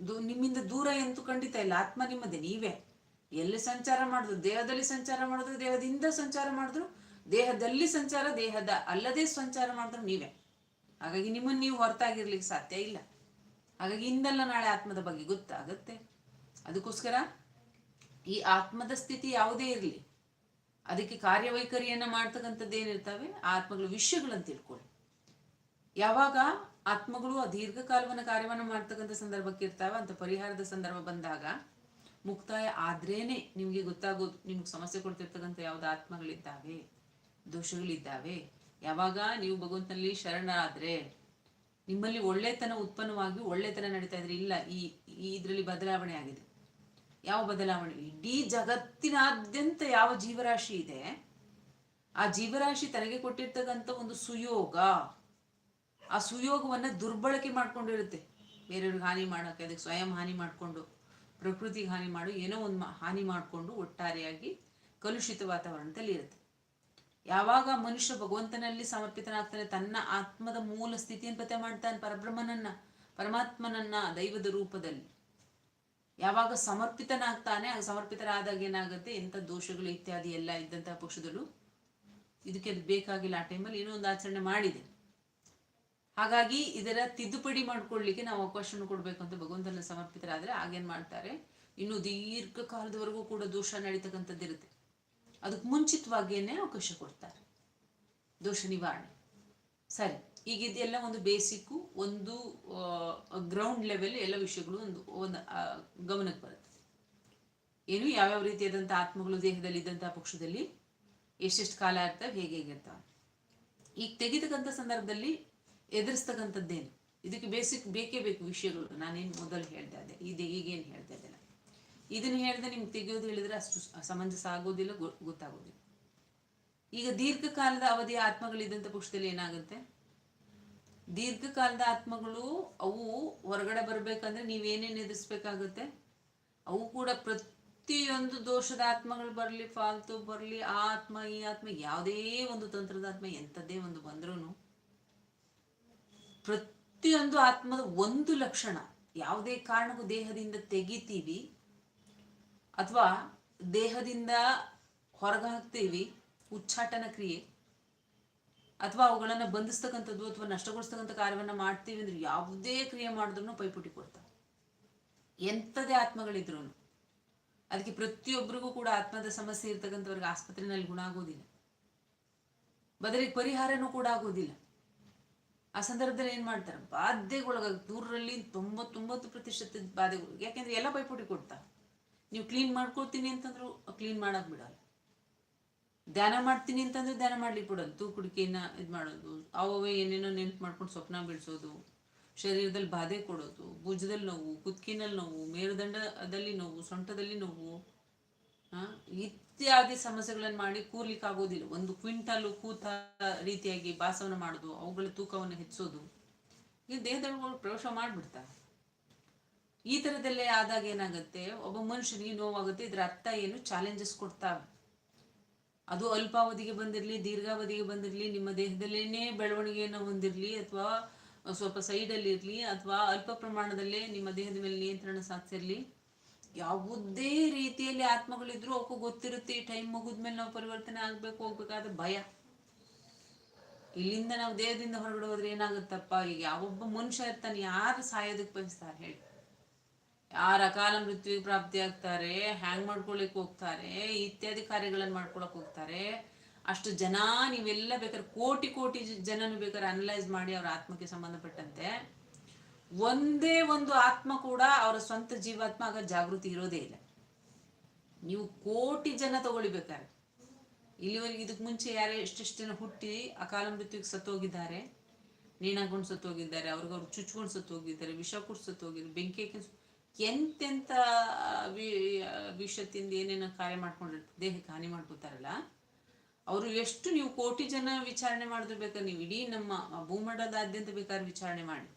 ದೂ ನಿಮ್ಮಿಂದ ದೂರ ಎಂತೂ ಖಂಡಿತ ಇಲ್ಲ. ಆತ್ಮ ನಿಮ್ಮದೇ, ನೀವೇ. ಎಲ್ಲಿ ಸಂಚಾರ ಮಾಡಿದ್ರು ದೇಹದಲ್ಲಿ ಸಂಚಾರ ಮಾಡಿದ್ರು, ದೇಹದಿಂದ ಸಂಚಾರ ಮಾಡಿದ್ರು, ದೇಹದಲ್ಲಿ ಸಂಚಾರ ದೇಹದ ಅಲ್ಲದೆ ಸಂಚಾರ ಮಾಡಿದ್ರು ನೀವೇ. ಹಾಗಾಗಿ ನಿಮ್ಮನ್ನು ನೀವು ಹೊರತಾಗಿರ್ಲಿಕ್ಕೆ ಸಾಧ್ಯ ಇಲ್ಲ. ಹಾಗಾಗಿ ಇಂದಲ್ಲ ನಾಳೆ ಆತ್ಮದ ಬಗ್ಗೆ ಗೊತ್ತಾಗತ್ತೆ. ಅದಕ್ಕೋಸ್ಕರ ಈ ಆತ್ಮದ ಸ್ಥಿತಿ ಯಾವುದೇ ಇರಲಿ, ಅದಕ್ಕೆ ಕಾರ್ಯವೈಖರಿಯನ್ನ ಮಾಡ್ತಕ್ಕಂಥದ್ದು ಏನಿರ್ತವೆ? ಆತ್ಮಗಳ ವಿಷಯಗಳನ್ನು ತಿಳ್ಕೊಳ್ಳಿ. ಯಾವಾಗ ಆತ್ಮಗಳು ಆ ದೀರ್ಘಕಾಲವನ್ನು ಕಾರ್ಯವನ್ನು ಮಾಡ್ತಕ್ಕಂಥ ಸಂದರ್ಭಕ್ಕೆ ಇರ್ತಾವೆ, ಅಂತ ಪರಿಹಾರದ ಸಂದರ್ಭ ಬಂದಾಗ ಮುಕ್ತಾಯ ಆದ್ರೇನೆ ನಿಮಗೆ ಗೊತ್ತಾಗೋದು. ನಿಮ್ಗೆ ಸಮಸ್ಯೆ ಕೊಡ್ತಿರ್ತಕ್ಕಂಥ ಯಾವ್ದು ಆತ್ಮಗಳಿದ್ದಾವೆ, ದೋಷಗಳಿದ್ದಾವೆ. ಯಾವಾಗ ನೀವು ಭಗವಂತನಲ್ಲಿ ಶರಣರಾದ್ರೆ ನಿಮ್ಮಲ್ಲಿ ಒಳ್ಳೆತನ ಉತ್ಪನ್ನವಾಗಿ ಒಳ್ಳೆತನ ನಡೀತಾ ಇದ್ರೆ ಇಲ್ಲ, ಈ ಈ ಇದರಲ್ಲಿ ಬದಲಾವಣೆ ಆಗಿದೆ. ಯಾವ ಬದಲಾವಣೆ? ಇಡೀ ಜಗತ್ತಿನಾದ್ಯಂತ ಯಾವ ಜೀವರಾಶಿ ಇದೆ, ಆ ಜೀವರಾಶಿ ತನಗೆ ಕೊಟ್ಟಿರ್ತಕ್ಕಂಥ ಒಂದು ಸುಯೋಗ ಆ ಸುಯೋಗವನ್ನ ದುರ್ಬಳಕೆ ಮಾಡ್ಕೊಂಡಿರುತ್ತೆ. ಬೇರೆಯವ್ರಿಗೆ ಹಾನಿ ಮಾಡೋಕೆ ಅದಕ್ಕೆ ಸ್ವಯಂ ಹಾನಿ ಮಾಡಿಕೊಂಡು, ಪ್ರಕೃತಿಗೆ ಹಾನಿ ಮಾಡು, ಏನೋ ಒಂದು ಹಾನಿ ಮಾಡಿಕೊಂಡು ಒಟ್ಟಾರೆಯಾಗಿ ಕಲುಷಿತ ವಾತಾವರಣದಲ್ಲಿ ಇರುತ್ತೆ. ಯಾವಾಗ ಮನುಷ್ಯ ಭಗವಂತನಲ್ಲಿ ಸಮರ್ಪಿತನಾಗ್ತಾನೆ, ತನ್ನ ಆತ್ಮದ ಮೂಲ ಸ್ಥಿತಿಯನ್ನು ಪತ್ತೆ ಮಾಡ್ತಾನೆ ಪರಬ್ರಹ್ಮನನ್ನ, ಪರಮಾತ್ಮನನ್ನ ದೈವದ ರೂಪದಲ್ಲಿ. ಯಾವಾಗ ಸಮರ್ಪಿತನಾಗ್ತಾನೆ, ಆಗ ಸಮರ್ಪಿತರಾದಾಗ ಏನಾಗುತ್ತೆ? ಎಂಥ ದೋಷಗಳು ಇತ್ಯಾದಿ ಎಲ್ಲ ಇದ್ದಂತಹ ಪಕ್ಷದಲ್ಲೂ ಇದಕ್ಕೆ ಅದು ಬೇಕಾಗಿಲ್ಲ. ಆ ಟೈಮಲ್ಲಿ ಏನೋ ಒಂದು ಆಚರಣೆ ಮಾಡಿದೆ. ಹಾಗಾಗಿ ಇದರ ತಿದ್ದುಪಡಿ ಮಾಡ್ಕೊಳ್ಳಿಕ್ಕೆ ನಾವು ಅವಕಾಶವನ್ನು ಕೊಡಬೇಕು ಅಂತ ಭಗವಂತನ ಸಮರ್ಪಿತರಾದರೆ ಆಗೇನ್ ಮಾಡ್ತಾರೆ? ಇನ್ನು ದೀರ್ಘ ಕಾಲದವರೆಗೂ ಕೂಡ ದೋಷ ನಡೀತಕ್ಕಂಥದ್ದಿರುತ್ತೆ. ಅದಕ್ಕೆ ಮುಂಚಿತವಾಗಿಯೇ ಅವಕಾಶ ಕೊಡ್ತಾರೆ. ದೋಷ ನಿವಾರಣೆ. ಸರಿ, ಈಗ ಇದೆಲ್ಲ ಒಂದು ಬೇಸಿಕ್ಕು, ಒಂದು ಗ್ರೌಂಡ್ ಲೆವೆಲ್ ಎಲ್ಲ ವಿಷಯಗಳು ಒಂದು ಒಂದು ಗಮನಕ್ಕೆ ಬರುತ್ತೆ. ಏನು ಯಾವ್ಯಾವ ರೀತಿಯಾದಂಥ ಆತ್ಮಗಳು ದೇಹದಲ್ಲಿ ಇದ್ದಂಥ ಪಕ್ಷದಲ್ಲಿ ಎಷ್ಟೆಷ್ಟು ಕಾಲ ಇರ್ತವೆ, ಹೇಗೆ ಹೇಗಿರ್ತಾವೆ ಈಗ ತೆಗಿತಕ್ಕಂಥ ಸಂದರ್ಭದಲ್ಲಿ ಎದುರಿಸ್ತಕ್ಕಂಥದ್ದೇನು? ಇದಕ್ಕೆ ಬೇಸಿಕ್, ಬೇಕೇ ಬೇಕು ವಿಷಯಗಳು. ನಾನೇನು ಮೊದಲು ಹೇಳ್ತಾ ಇದ್ದೆ. ಇದೆ, ಈಗೇನು ಹೇಳ್ತಾ ಇದ್ದೆ ಇದನ್ನು ಹೇಳಿದ್ರೆ ನಿಮ್ಗೆ ತೆಗೆಯೋದು ಹೇಳಿದ್ರೆ ಅಷ್ಟು ಸಮಂಜಸ ಆಗೋದಿಲ್ಲ ಗೊತ್ತಾಗೋದಿಲ್ಲ. ಈಗ ದೀರ್ಘಕಾಲದ ಅವಧಿಯ ಆತ್ಮಗಳಿದ್ದಂಥ ಪಕ್ಷದಲ್ಲಿ ಏನಾಗುತ್ತೆ? ದೀರ್ಘಕಾಲದ ಆತ್ಮಗಳು, ಅವು ಹೊರಗಡೆ ಬರಬೇಕಂದ್ರೆ ನೀವೇನೇನು ಎದುರಿಸ್ಬೇಕಾಗುತ್ತೆ? ಅವು ಕೂಡ ಪ್ರತಿಯೊಂದು ದೋಷದ ಆತ್ಮಗಳು ಬರಲಿ, ಫಾಲ್ತು ಬರಲಿ ಆ ಆತ್ಮ, ಈ ಆತ್ಮ, ಯಾವುದೇ ಒಂದು ತಂತ್ರದ ಆತ್ಮ, ಎಂಥದ್ದೇ ಒಂದು ಬಂದ್ರೂ ಪ್ರತಿಯೊಂದು ಆತ್ಮದ ಒಂದು ಲಕ್ಷಣ, ಯಾವುದೇ ಕಾರಣಕ್ಕೂ ದೇಹದಿಂದ ತೆಗಿತೀವಿ ಅಥವಾ ದೇಹದಿಂದ ಹೊರಗೆ ಹಾಕ್ತೀವಿ ಉಚ್ಚಾಟನ ಕ್ರಿಯೆ, ಅಥವಾ ಅವುಗಳನ್ನು ಬಂಧಿಸ್ತಕ್ಕಂಥದ್ದು ಅಥವಾ ನಷ್ಟಗೊಳಿಸ್ತಕ್ಕಂಥ ಕಾರ್ಯವನ್ನು ಮಾಡ್ತೀವಿ ಅಂದ್ರೆ ಯಾವುದೇ ಕ್ರಿಯೆ ಮಾಡಿದ್ರು ಪೈಪೋಟಿ ಕೊಡ್ತಾರೆ. ಎಂಥದೇ ಆತ್ಮಗಳಿದ್ರು ಅದಕ್ಕೆ ಪ್ರತಿಯೊಬ್ಬರಿಗೂ ಕೂಡ ಆತ್ಮದ ಸಮಸ್ಯೆ ಇರ್ತಕ್ಕಂಥವ್ರಿಗೆ ಆಸ್ಪತ್ರೆಯಲ್ಲಿ ಗುಣ ಆಗೋದಿಲ್ಲ. ಬದಲಿಗೆ ಪರಿಹಾರನೂ ಕೂಡ ಆಗೋದಿಲ್ಲ. ಆ ಸಂದರ್ಭದಲ್ಲಿ ಏನು ಮಾಡ್ತಾರೆ? ಬಾಧೆಗೊಳಗಾಗಿ ದೂರಲ್ಲಿ ತೊಂಬತ್ತೊಂಬತ್ತು ಪ್ರತಿಶತ ಬಾಧೆಗಳು. ಯಾಕೆಂದ್ರೆ ಎಲ್ಲ ಪೈಪೋಟಿ ಕೊಡ್ತಾ. ನೀವು ಕ್ಲೀನ್ ಮಾಡ್ಕೊಳ್ತೀನಿ ಅಂತಂದ್ರು ಕ್ಲೀನ್ ಮಾಡೋಕೆ ಬಿಡಲ್ಲ. ಧ್ಯಾನ ಮಾಡ್ತೀನಿ ಅಂತಂದ್ರೆ ಧ್ಯಾನ ಮಾಡ್ಲಿಕ್ಕೆ ಬಿಡಲ್ಲ. ತೂಕುಡಿಕೆಯನ್ನ ಇದು ಮಾಡೋದು ಅವೇ ಏನೇನೋ ನೆನ್ಪು ಮಾಡ್ಕೊಂಡು ಸ್ವಪ್ನ ಬಿಡಿಸೋದು ಶರೀರದಲ್ಲಿ ಬಾಧೆ ಕೊಡೋದು ಭುಜದಲ್ಲಿ ನೋವು ಕುತ್ಕಿನಲ್ಲಿ ನೋವು ಮೇರುದಂಡದಲ್ಲಿ ನೋವು ಸೊಂಟದಲ್ಲಿ ನೋವು ಆ, ಇತ್ಯಾದಿ ಸಮಸ್ಯೆಗಳನ್ನು ಮಾಡಿ ಕೂರ್ಲಿಕ್ಕೆ ಆಗೋದಿಲ್ಲ ಒಂದು ಕ್ವಿಂಟಲ್ ಕೂತ ರೀತಿಯಾಗಿ ಭಾಸವನ್ನು ಮಾಡೋದು, ಅವುಗಳ ತೂಕವನ್ನು ಹೆಚ್ಚಿಸೋದು, ಈ ದೇಹದೊಳಗೆ ಪ್ರವೇಶ ಮಾಡಿಬಿಡ್ತಾರೆ ಈ ಥರದಲ್ಲೇ ಆದಾಗ ಏನಾಗುತ್ತೆ, ಒಬ್ಬ ಮನುಷ್ಯನಿಗೆ ನೋವಾಗುತ್ತೆ, ಇದರ ಅರ್ಥ ಏನು? ಚಾಲೆಂಜಸ್ ಕೊಡ್ತಾವೆ ಅದು ಅಲ್ಪಾವಧಿಗೆ ಬಂದಿರಲಿ, ದೀರ್ಘಾವಧಿಗೆ ಬಂದಿರಲಿ, ನಿಮ್ಮ ದೇಹದಲ್ಲೇನೇ ಬೆಳವಣಿಗೆಯನ್ನು ಹೊಂದಿರಲಿ, ಅಥವಾ ಸ್ವಲ್ಪ ಸೈಡಲ್ಲಿ ಇರಲಿ ಅಥವಾ ಅಲ್ಪ ಪ್ರಮಾಣದಲ್ಲೇ ನಿಮ್ಮ ದೇಹದ ಮೇಲೆ ನಿಯಂತ್ರಣ ಸಾಧಿಸಿರಲಿ. ಯಾವುದೇ ರೀತಿಯಲ್ಲಿ ಆತ್ಮಗಳಿದ್ರು ಅವಕ್ಕೂ ಗೊತ್ತಿರುತ್ತೆ, ಈ ಟೈಮ್ ಮುಗಿದ್ಮೇಲೆ ನಾವು ಪರಿವರ್ತನೆ ಆಗ್ಬೇಕು, ಹೋಗ್ಬೇಕಾದ್ರೆ ಭಯ. ಇಲ್ಲಿಂದ ನಾವು ದೇಹದಿಂದ ಹೊರಗಡೆ ಹೋದ್ರೆ ಏನಾಗುತ್ತಪ್ಪ? ಈಗ ಯಾವೊಬ್ಬ ಮನುಷ್ಯ ಇರ್ತಾನೆ, ಯಾರು ಸಾಯೋದಕ್ಕೆ ಬಯಸ್ತಾರೆ ಹೇಳಿ. ಯಾರ ಅಕಾಲ ಮೃತ್ಯುವಿಗೆ ಪ್ರಾಪ್ತಿ ಆಗ್ತಾರೆ ಹ್ಯಾಂಗ್ ಮಾಡ್ಕೊಳಕ್ ಹೋಗ್ತಾರೆ, ಇತ್ಯಾದಿ ಕಾರ್ಯಗಳನ್ನು ಮಾಡ್ಕೊಳಕ್ ಹೋಗ್ತಾರೆ. ಅಷ್ಟು ಜನ ನೀವೆಲ್ಲ ಬೇಕಾದ್ರೆ ಕೋಟಿ ಕೋಟಿ ಜನನು ಬೇಕಾದ್ರೆ ಅನಲೈಸ್ ಮಾಡಿ ಅವ್ರ ಆತ್ಮಕ್ಕೆ ಸಂಬಂಧಪಟ್ಟಂತೆ. ಒಂದೇ ಒಂದು ಆತ್ಮ ಕೂಡ ಅವರ ಸ್ವಂತ ಜೀವಾತ್ಮ, ಆಗ ಜಾಗೃತಿ ಇರೋದೇ ಇಲ್ಲ. ನೀವು ಕೋಟಿ ಜನ ತಗೊಳ್ಬೇಕಾದ್ರೆ. ಇಲ್ಲಿವರೆಗೆ ಇದಕ್ಕೆ ಮುಂಚೆ ಯಾರೇ ಎಷ್ಟೆಷ್ಟು ಜನ ಹುಟ್ಟಿ ಅಕಾಲ ಮೃತ್ಯುಗೆ ಸತ್ತೋಗಿದ್ದಾರೆ ನೇಣಾಕೊಂಡು ಸತ್ತೋಗಿದ್ದಾರೆ ಅವ್ರಿಗೆ ಅವ್ರು ಚುಚ್ಕೊಂಡು ಸತ್ತೋಗಿದ್ದಾರೆ, ವಿಷ ಕುಡ್ ಸತ್ತೋಗಿದ್ದಾರೆ, ಬೆಂಕಿ ಎಂತೆಂತ ಎಂತೆಂಥ ತಿಂದು ಏನೇನೋ ಕಾರ್ಯ ಮಾಡ್ಕೊಂಡಿರ್ತಾರೆ, ದೇಹಕ್ಕೆ ಹಾನಿ ಮಾಡ್ಕೋತಾರಲ್ಲ, ಅವರು ಎಷ್ಟು ನೀವು ಕೋಟಿ ಜನ ವಿಚಾರಣೆ ಮಾಡಿದ್ರು ಬೇಕಾದ್ರೆ ನೀವು ಇಡೀ ನಮ್ಮ ಭೂಮಂಡಲದಾದ್ಯಂತ ಬೇಕಾದ್ರೆ ವಿಚಾರಣೆ ಮಾಡಿ.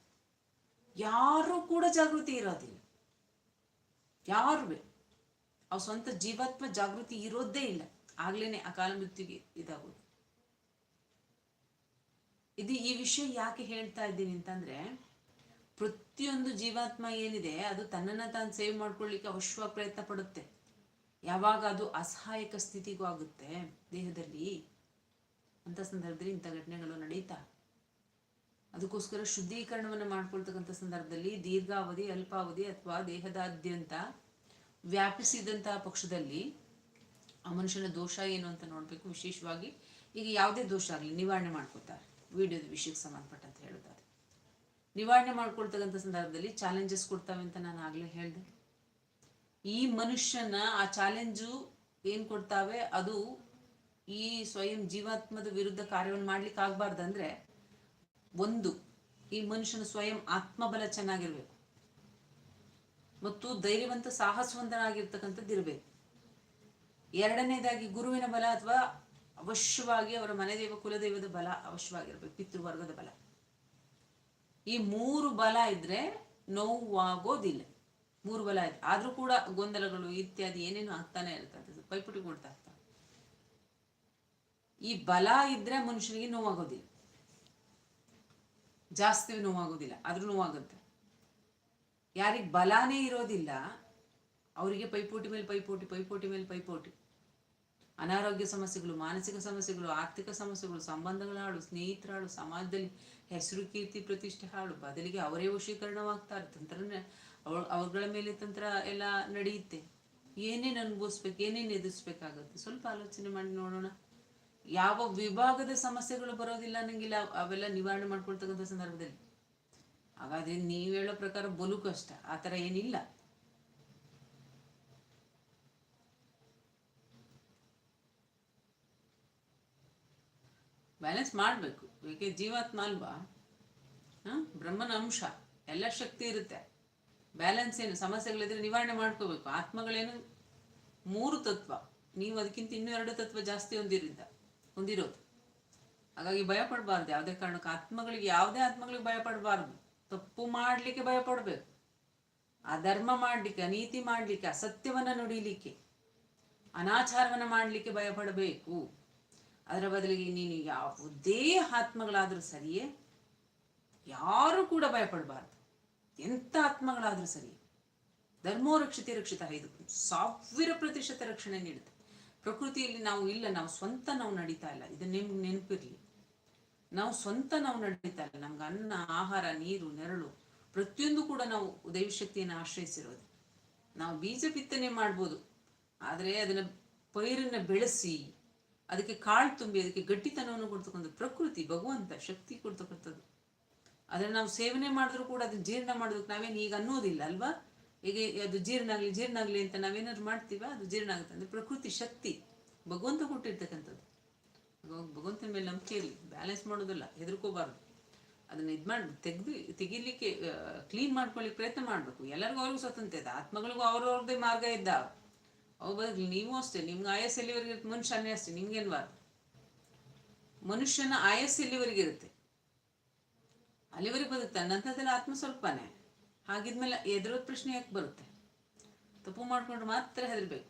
ಯಾರೂ ಕೂಡ ಜಾಗೃತಿ ಇರೋದಿಲ್ಲ. ಯಾರು ಅವ್ರ ಸ್ವಂತ ಜೀವಾತ್ಮ ಜಾಗೃತಿ ಇರೋದೇ ಇಲ್ಲ. ಆಗ್ಲೇನೆ ಅಕಾಲ ಮೃತ್ಯುಗೆ ಇದಾಗೋದು. ಇದು ಈ ವಿಷಯ ಯಾಕೆ ಹೇಳ್ತಾ ಇದ್ದೀನಿ ಅಂತಂದ್ರೆ, ಪ್ರತಿಯೊಂದು ಜೀವಾತ್ಮ ಏನಿದೆ, ಅದು ತನ್ನನ್ನ ತಾನು ಸೇವ್ ಮಾಡ್ಕೊಳ್ಳಿಕ್ಕೆ ಅವಶ್ಯವಾಗಿ ಪ್ರಯತ್ನ ಪಡುತ್ತೆ. ಯಾವಾಗ ಅದು ಅಸಹಾಯಕ ಸ್ಥಿತಿಗೂ ಆಗುತ್ತೆ ದೇಹದಲ್ಲಿ, ಅಂತ ಸಂದರ್ಭದಲ್ಲಿ ಇಂಥ ಘಟನೆಗಳು ನಡೀತಾ ಅದಕ್ಕೋಸ್ಕರ ಶುದ್ಧೀಕರಣವನ್ನು ಮಾಡ್ಕೊಳ್ತಕ್ಕಂಥ ಸಂದರ್ಭದಲ್ಲಿ ದೀರ್ಘಾವಧಿ, ಅಲ್ಪಾವಧಿ ಅಥವಾ ದೇಹದಾದ್ಯಂತ ವ್ಯಾಪಿಸಿದಂತಹ ಪಕ್ಷದಲ್ಲಿ ಆ ಮನುಷ್ಯನ ದೋಷ ಏನು ಅಂತ ನೋಡಬೇಕು ವಿಶೇಷವಾಗಿ. ಈಗ ಯಾವುದೇ ದೋಷ ಆಗಲಿ, ನಿವಾರಣೆ ಮಾಡ್ಕೊತಾರೆ ವಿಡಿಯೋದ ವಿಷಯಕ್ಕೆ ಸಂಬಂಧಪಟ್ಟಂತ ಹೇಳೋದಾದ್ರೆ ನಿವಾರಣೆ ಮಾಡ್ಕೊಳ್ತಕ್ಕಂಥ ಸಂದರ್ಭದಲ್ಲಿ ಚಾಲೆಂಜಸ್ ಕೊಡ್ತಾವೆ ಅಂತ ನಾನು ಆಗಲೇ ಹೇಳಿದೆ. ಈ ಮನುಷ್ಯನ ಆ ಚಾಲೆಂಜು ಏನು ಕೊಡ್ತಾವೆ? ಅದು ಈ ಸ್ವಯಂ ಜೀವಾತ್ಮದ ವಿರುದ್ಧ ಕಾರ್ಯವನ್ನು ಮಾಡ್ಲಿಕ್ಕೆ ಆಗ್ಬಾರ್ದಂದ್ರೆ ಒಂದು. ಈ ಮನುಷ್ಯನ ಸ್ವಯಂ ಆತ್ಮಬಲ ಚೆನ್ನಾಗಿರ್ಬೇಕು. ಮತ್ತು ಧೈರ್ಯವಂತ ಸಾಹಸವಂತನಾಗಿರ್ತಕ್ಕಂಥದ್ದು ಇರಬೇಕು ಎರಡನೇದಾಗಿ ಗುರುವಿನ ಬಲ ಅಥವಾ ಅವಶ್ಯವಾಗಿ ಅವರ ಮನೆದೇವ, ಕುಲದೈವದ ಬಲ ಅವಶ್ಯವಾಗಿರ್ಬೇಕು, ಪಿತೃವರ್ಗದ ಬಲ. ಈ ಮೂರು ಬಲ ಇದ್ರೆ ನೋವಾಗೋದಿಲ್ಲ. ಮೂರು ಬಲ ಇದೆ ಆದ್ರೂ ಕೂಡ ಗೊಂದಲಗಳು ಇತ್ಯಾದಿ ಏನೇನು ಆಗ್ತಾನೆ ಇರ್ತದೆ ಪೈಪುಟಿ ಕೊಡ್ತಾ ಇರ್ತಾರೆ. ಈ ಬಲ ಇದ್ರೆ ಮನುಷ್ಯನಿಗೆ ನೋವಾಗೋದಿಲ್ಲ. ಜಾಸ್ತಿ ನೋವಾಗೋದಿಲ್ಲ, ಆದರೂ ನೋವಾಗುತ್ತೆ. ಯಾರಿಗೆ ಬಲಾನೇ ಇರೋದಿಲ್ಲ, ಅವರಿಗೆ ಪೈಪೋಟಿ ಮೇಲೆ ಪೈಪೋಟಿ ಪೈಪೋಟಿ ಮೇಲೆ ಪೈಪೋಟಿ. ಅನಾರೋಗ್ಯ ಸಮಸ್ಯೆಗಳು, ಮಾನಸಿಕ ಸಮಸ್ಯೆಗಳು, ಆರ್ಥಿಕ ಸಮಸ್ಯೆಗಳು, ಸಂಬಂಧಗಳ ಹಾಳು, ಸ್ನೇಹಿತರ ಹಾಳು, ಸಮಾಜದಲ್ಲಿ ಹೆಸರು ಕೀರ್ತಿ ಪ್ರತಿಷ್ಠೆ ಹಾಳು, ಬದಲಿಗೆ ಅವರೇ ವಶೀಕರಣವಾಗ್ತಾರೆ. ತಂತ್ರ ಅವಳ ಅವಗಳ ಮೇಲೆ ತಂತ್ರ ಎಲ್ಲ ನಡೆಯುತ್ತೆ. ಏನೇನು ಅನುಭವಿಸ್ಬೇಕು, ಏನೇನು ಎದುರಿಸ್ಬೇಕಾಗುತ್ತೆ? ಸ್ವಲ್ಪ ಆಲೋಚನೆ ಮಾಡಿ ನೋಡೋಣ. ಯಾವ ವಿಭಾಗದ ಸಮಸ್ಯೆಗಳು ಬರೋದಿಲ್ಲ ಅನ್ನಂಗಿಲ್ಲ, ಅವೆಲ್ಲ ನಿವಾರಣೆ ಮಾಡ್ಕೊಳ್ತಕ್ಕಂಥ ಸಂದರ್ಭದಲ್ಲಿ. ಹಾಗಾದ್ರೆ ನೀವು ಹೇಳೋ ಪ್ರಕಾರ ಬಲು ಕಷ್ಟ ಆ ಥರ ಏನಿಲ್ಲ. ಬ್ಯಾಲೆನ್ಸ್ ಮಾಡಬೇಕು, ಏಕೆ ಜೀವಾತ್ಮ ಅಲ್ವಾ? ಬ್ರಹ್ಮನ ಅಂಶ, ಎಲ್ಲ ಶಕ್ತಿ ಇರುತ್ತೆ. ಬ್ಯಾಲೆನ್ಸ್ ಏನು, ಸಮಸ್ಯೆಗಳಿದ್ರೆ ನಿವಾರಣೆ ಮಾಡ್ಕೋಬೇಕು. ಆತ್ಮಗಳೇನು ಮೂರು ತತ್ವ, ನೀವು ಅದಕ್ಕಿಂತ ಇನ್ನೂ ಎರಡು ತತ್ವ ಜಾಸ್ತಿ ಹೊಂದಿರಿದ್ದ ಹೊಂದಿರೋದು. ಹಾಗಾಗಿ ಭಯ ಪಡಬಾರ್ದು ಯಾವುದೇ ಕಾರಣಕ್ಕೆ ಆತ್ಮಗಳಿಗೆ, ಯಾವುದೇ ಆತ್ಮಗಳಿಗೆ ಭಯ ಪಡಬಾರ್ದು ತಪ್ಪು ಮಾಡಲಿಕ್ಕೆ ಭಯ ಪಡಬೇಕು ಅಧರ್ಮ ಮಾಡಲಿಕ್ಕೆ, ಅನೀತಿ ಮಾಡಲಿಕ್ಕೆ, ಅಸತ್ಯವನ್ನು ನುಡಿಲಿಕ್ಕೆ, ಅನಾಚಾರವನ್ನು ಮಾಡಲಿಕ್ಕೆ ಭಯ ಪಡಬೇಕು ಅದರ ಬದಲಿಗೆ ನೀನು ಯಾವುದೇ ಆತ್ಮಗಳಾದರೂ ಸರಿಯೇ, ಯಾರು ಕೂಡ ಭಯಪಡಬಾರ್ದು. ಎಂಥ ಆತ್ಮಗಳಾದರೂ ಸರಿ ಧರ್ಮೋ ರಕ್ಷಿತೆ ರಕ್ಷಿತ ಇದು ಸಾವಿರ ಪ್ರತಿಶತ ರಕ್ಷಣೆ ನೀಡುತ್ತೆ. ಪ್ರಕೃತಿಯಲ್ಲಿ ನಾವು ಇಲ್ಲ, ನಾವು ಸ್ವಂತ ನಾವು ನಡೀತಾ ಇಲ್ಲ. ಇದು ನಿಮ್ಗೆ ನೆನಪಿರ್ಲಿ. ನಾವು ಸ್ವಂತ ನಾವು ನಡೀತಾ ಇಲ್ಲ. ನಮ್ಗೆ ಅನ್ನ, ಆಹಾರ, ನೀರು, ನೆರಳು ಪ್ರತಿಯೊಂದು ಕೂಡ ನಾವು ದೈವಶಕ್ತಿಯನ್ನು ಆಶ್ರಯಿಸಿರೋದು. ನಾವು ಬೀಜ ಬಿತ್ತನೆ ಮಾಡ್ಬೋದು. ಆದರೆ ಅದನ್ನ ಪೈರನ್ನ ಬೆಳೆಸಿ, ಅದಕ್ಕೆ ಕಾಳು ತುಂಬಿ, ಅದಕ್ಕೆ ಗಟ್ಟಿತನವನ್ನು ಕೊಡ್ತಕ್ಕಂಥ ಪ್ರಕೃತಿ, ಭಗವಂತ ಶಕ್ತಿ ಕೊಡ್ತಕ್ಕಂಥದ್ದು. ಅದನ್ನು ನಾವು ಸೇವನೆ ಮಾಡಿದ್ರು ಕೂಡ ಅದನ್ನ ಜೀರ್ಣ ಮಾಡೋದಕ್ಕೆ ನಾವೇನು ಈಗ ಅನ್ನೋದಿಲ್ಲ ಅಲ್ವಾ? ಈಗ ಅದು ಜೀರ್ಣ ಆಗಲಿ ಜೀರ್ಣ ಆಗಲಿ ಅಂತ ನಾವೇನಾದ್ರು ಮಾಡ್ತೀವ? ಅದು ಜೀರ್ಣ ಆಗುತ್ತೆ ಅಂದ್ರೆ ಪ್ರಕೃತಿ ಶಕ್ತಿ. ಭಗವಂತ ಕೊಟ್ಟಿರ್ತಕ್ಕಂಥದ್ದು. ಭಗವ- ಭಗವಂತನ ಮೇಲೆ ನಂಬಿಕೆ ಇರಲಿ. ಬ್ಯಾಲೆನ್ಸ್ ಮಾಡೋದಿಲ್ಲ. ಹೆದರ್ಕೋಬಾರ್ದು. ಅದನ್ನ ಇದು ಮಾಡಿ ತೆಗೆದು, ತೆಗಿಲಿಕ್ಕೆ ಕ್ಲೀನ್ ಮಾಡ್ಕೊಳ್ಳಿಕ್ಕೆ ಪ್ರಯತ್ನ ಮಾಡಬೇಕು. ಎಲ್ಲರಿಗೂ ಅವ್ರಿಗೂ ಸ್ವತಂತ್ರ ಇದೆ. ಆತ್ಮಗಳಿಗೂ ಅವ್ರವ್ರದ್ದೇ ಮಾರ್ಗ ಇದ್ದ. ಅವು ಬದಲು ನೀವು ಅಷ್ಟೇ. ನಿಮ್ಗೆ ಆಯಸ್ ಎಲ್ಲಿವರೆಗೆ ಇರುತ್ತೆ? ಮನುಷ್ಯನೇ ಅಷ್ಟೇ. ನಿಮ್ಗೇನ್ಬಾರ್ದು ಮನುಷ್ಯನ ಆಯಸ್ ಎಲ್ಲಿವರೆಗೆ ಇರುತ್ತೆ? ಅಲ್ಲಿವರೆಗೆ ಬದುಕ್ತಾನೆ. ನಂತರದಲ್ಲಿ ಆತ್ಮ ಸ್ವಲ್ಪನೇ. ಹಾಗಿದ್ಮೇಲೆ ಎದುರೋದ್ ಪ್ರಶ್ನೆ ಯಾಕೆ ಬರುತ್ತೆ? ತಪ್ಪು ಮಾಡ್ಕೊಂಡ್ರೆ ಮಾತ್ರ ಹೆದರ್ಬೇಕು.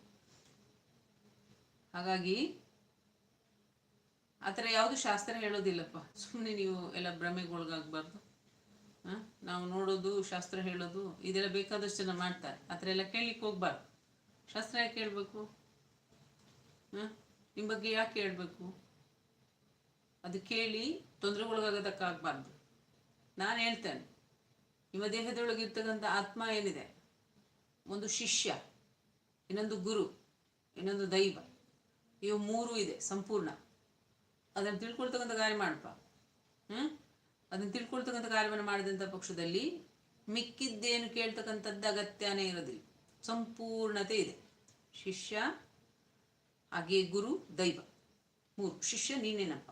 ಹಾಗಾಗಿ ಆ ಥರ ಯಾವುದು ಶಾಸ್ತ್ರ ಹೇಳೋದಿಲ್ಲಪ್ಪ. ಸುಮ್ಮನೆ ನೀವು ಎಲ್ಲ ಭ್ರಮೆಗೊಳಗಾಗಬಾರ್ದು. ಹಾಂ? ನಾವು ನೋಡೋದು, ಶಾಸ್ತ್ರ ಹೇಳೋದು, ಇದೆಲ್ಲ ಬೇಕಾದಷ್ಟು ಜನ ಮಾಡ್ತಾರೆ. ಆ ಎಲ್ಲ ಕೇಳಲಿಕ್ಕೆ ಹೋಗ್ಬಾರ್ದು. ಶಾಸ್ತ್ರ ಯಾಕೆ ಹೇಳ್ಬೇಕು? ಹಾಂ? ನಿಮ್ಮ ಬಗ್ಗೆ ಯಾಕೆ ಹೇಳ್ಬೇಕು? ಅದು ಕೇಳಿ ತೊಂದರೆಗೊಳಗಾಗೋದಕ್ಕಾಗಬಾರ್ದು. ನಾನು ಹೇಳ್ತೇನೆ. ನಿಮ್ಮ ದೇಹದೊಳಗೆ ಇರ್ತಕ್ಕಂಥ ಆತ್ಮ ಏನಿದೆ? ಒಂದು ಶಿಷ್ಯ, ಇನ್ನೊಂದು ಗುರು, ಇನ್ನೊಂದು ದೈವ. ಇವು ಮೂರು ಇದೆ, ಸಂಪೂರ್ಣ. ಅದನ್ನು ತಿಳ್ಕೊಳ್ತಕ್ಕಂಥ ಕಾರ್ಯ ಮಾಡಪ್ಪ. ಹ್ಮ್? ಅದನ್ನು ತಿಳ್ಕೊಳ್ತಕ್ಕಂಥ ಕಾರ್ಯವನ್ನು ಮಾಡಿದಂಥ ಪಕ್ಷದಲ್ಲಿ ಮಿಕ್ಕಿದ್ದೇನು ಕೇಳ್ತಕ್ಕಂಥದ್ದು ಅಗತ್ಯನೇ ಇರೋದಿಲ್ಲ. ಸಂಪೂರ್ಣತೆ ಇದೆ. ಶಿಷ್ಯ ಹಾಗೆ ಗುರು, ದೈವ. ಮೂರು. ಶಿಷ್ಯ ನೀನೇನಪ್ಪ?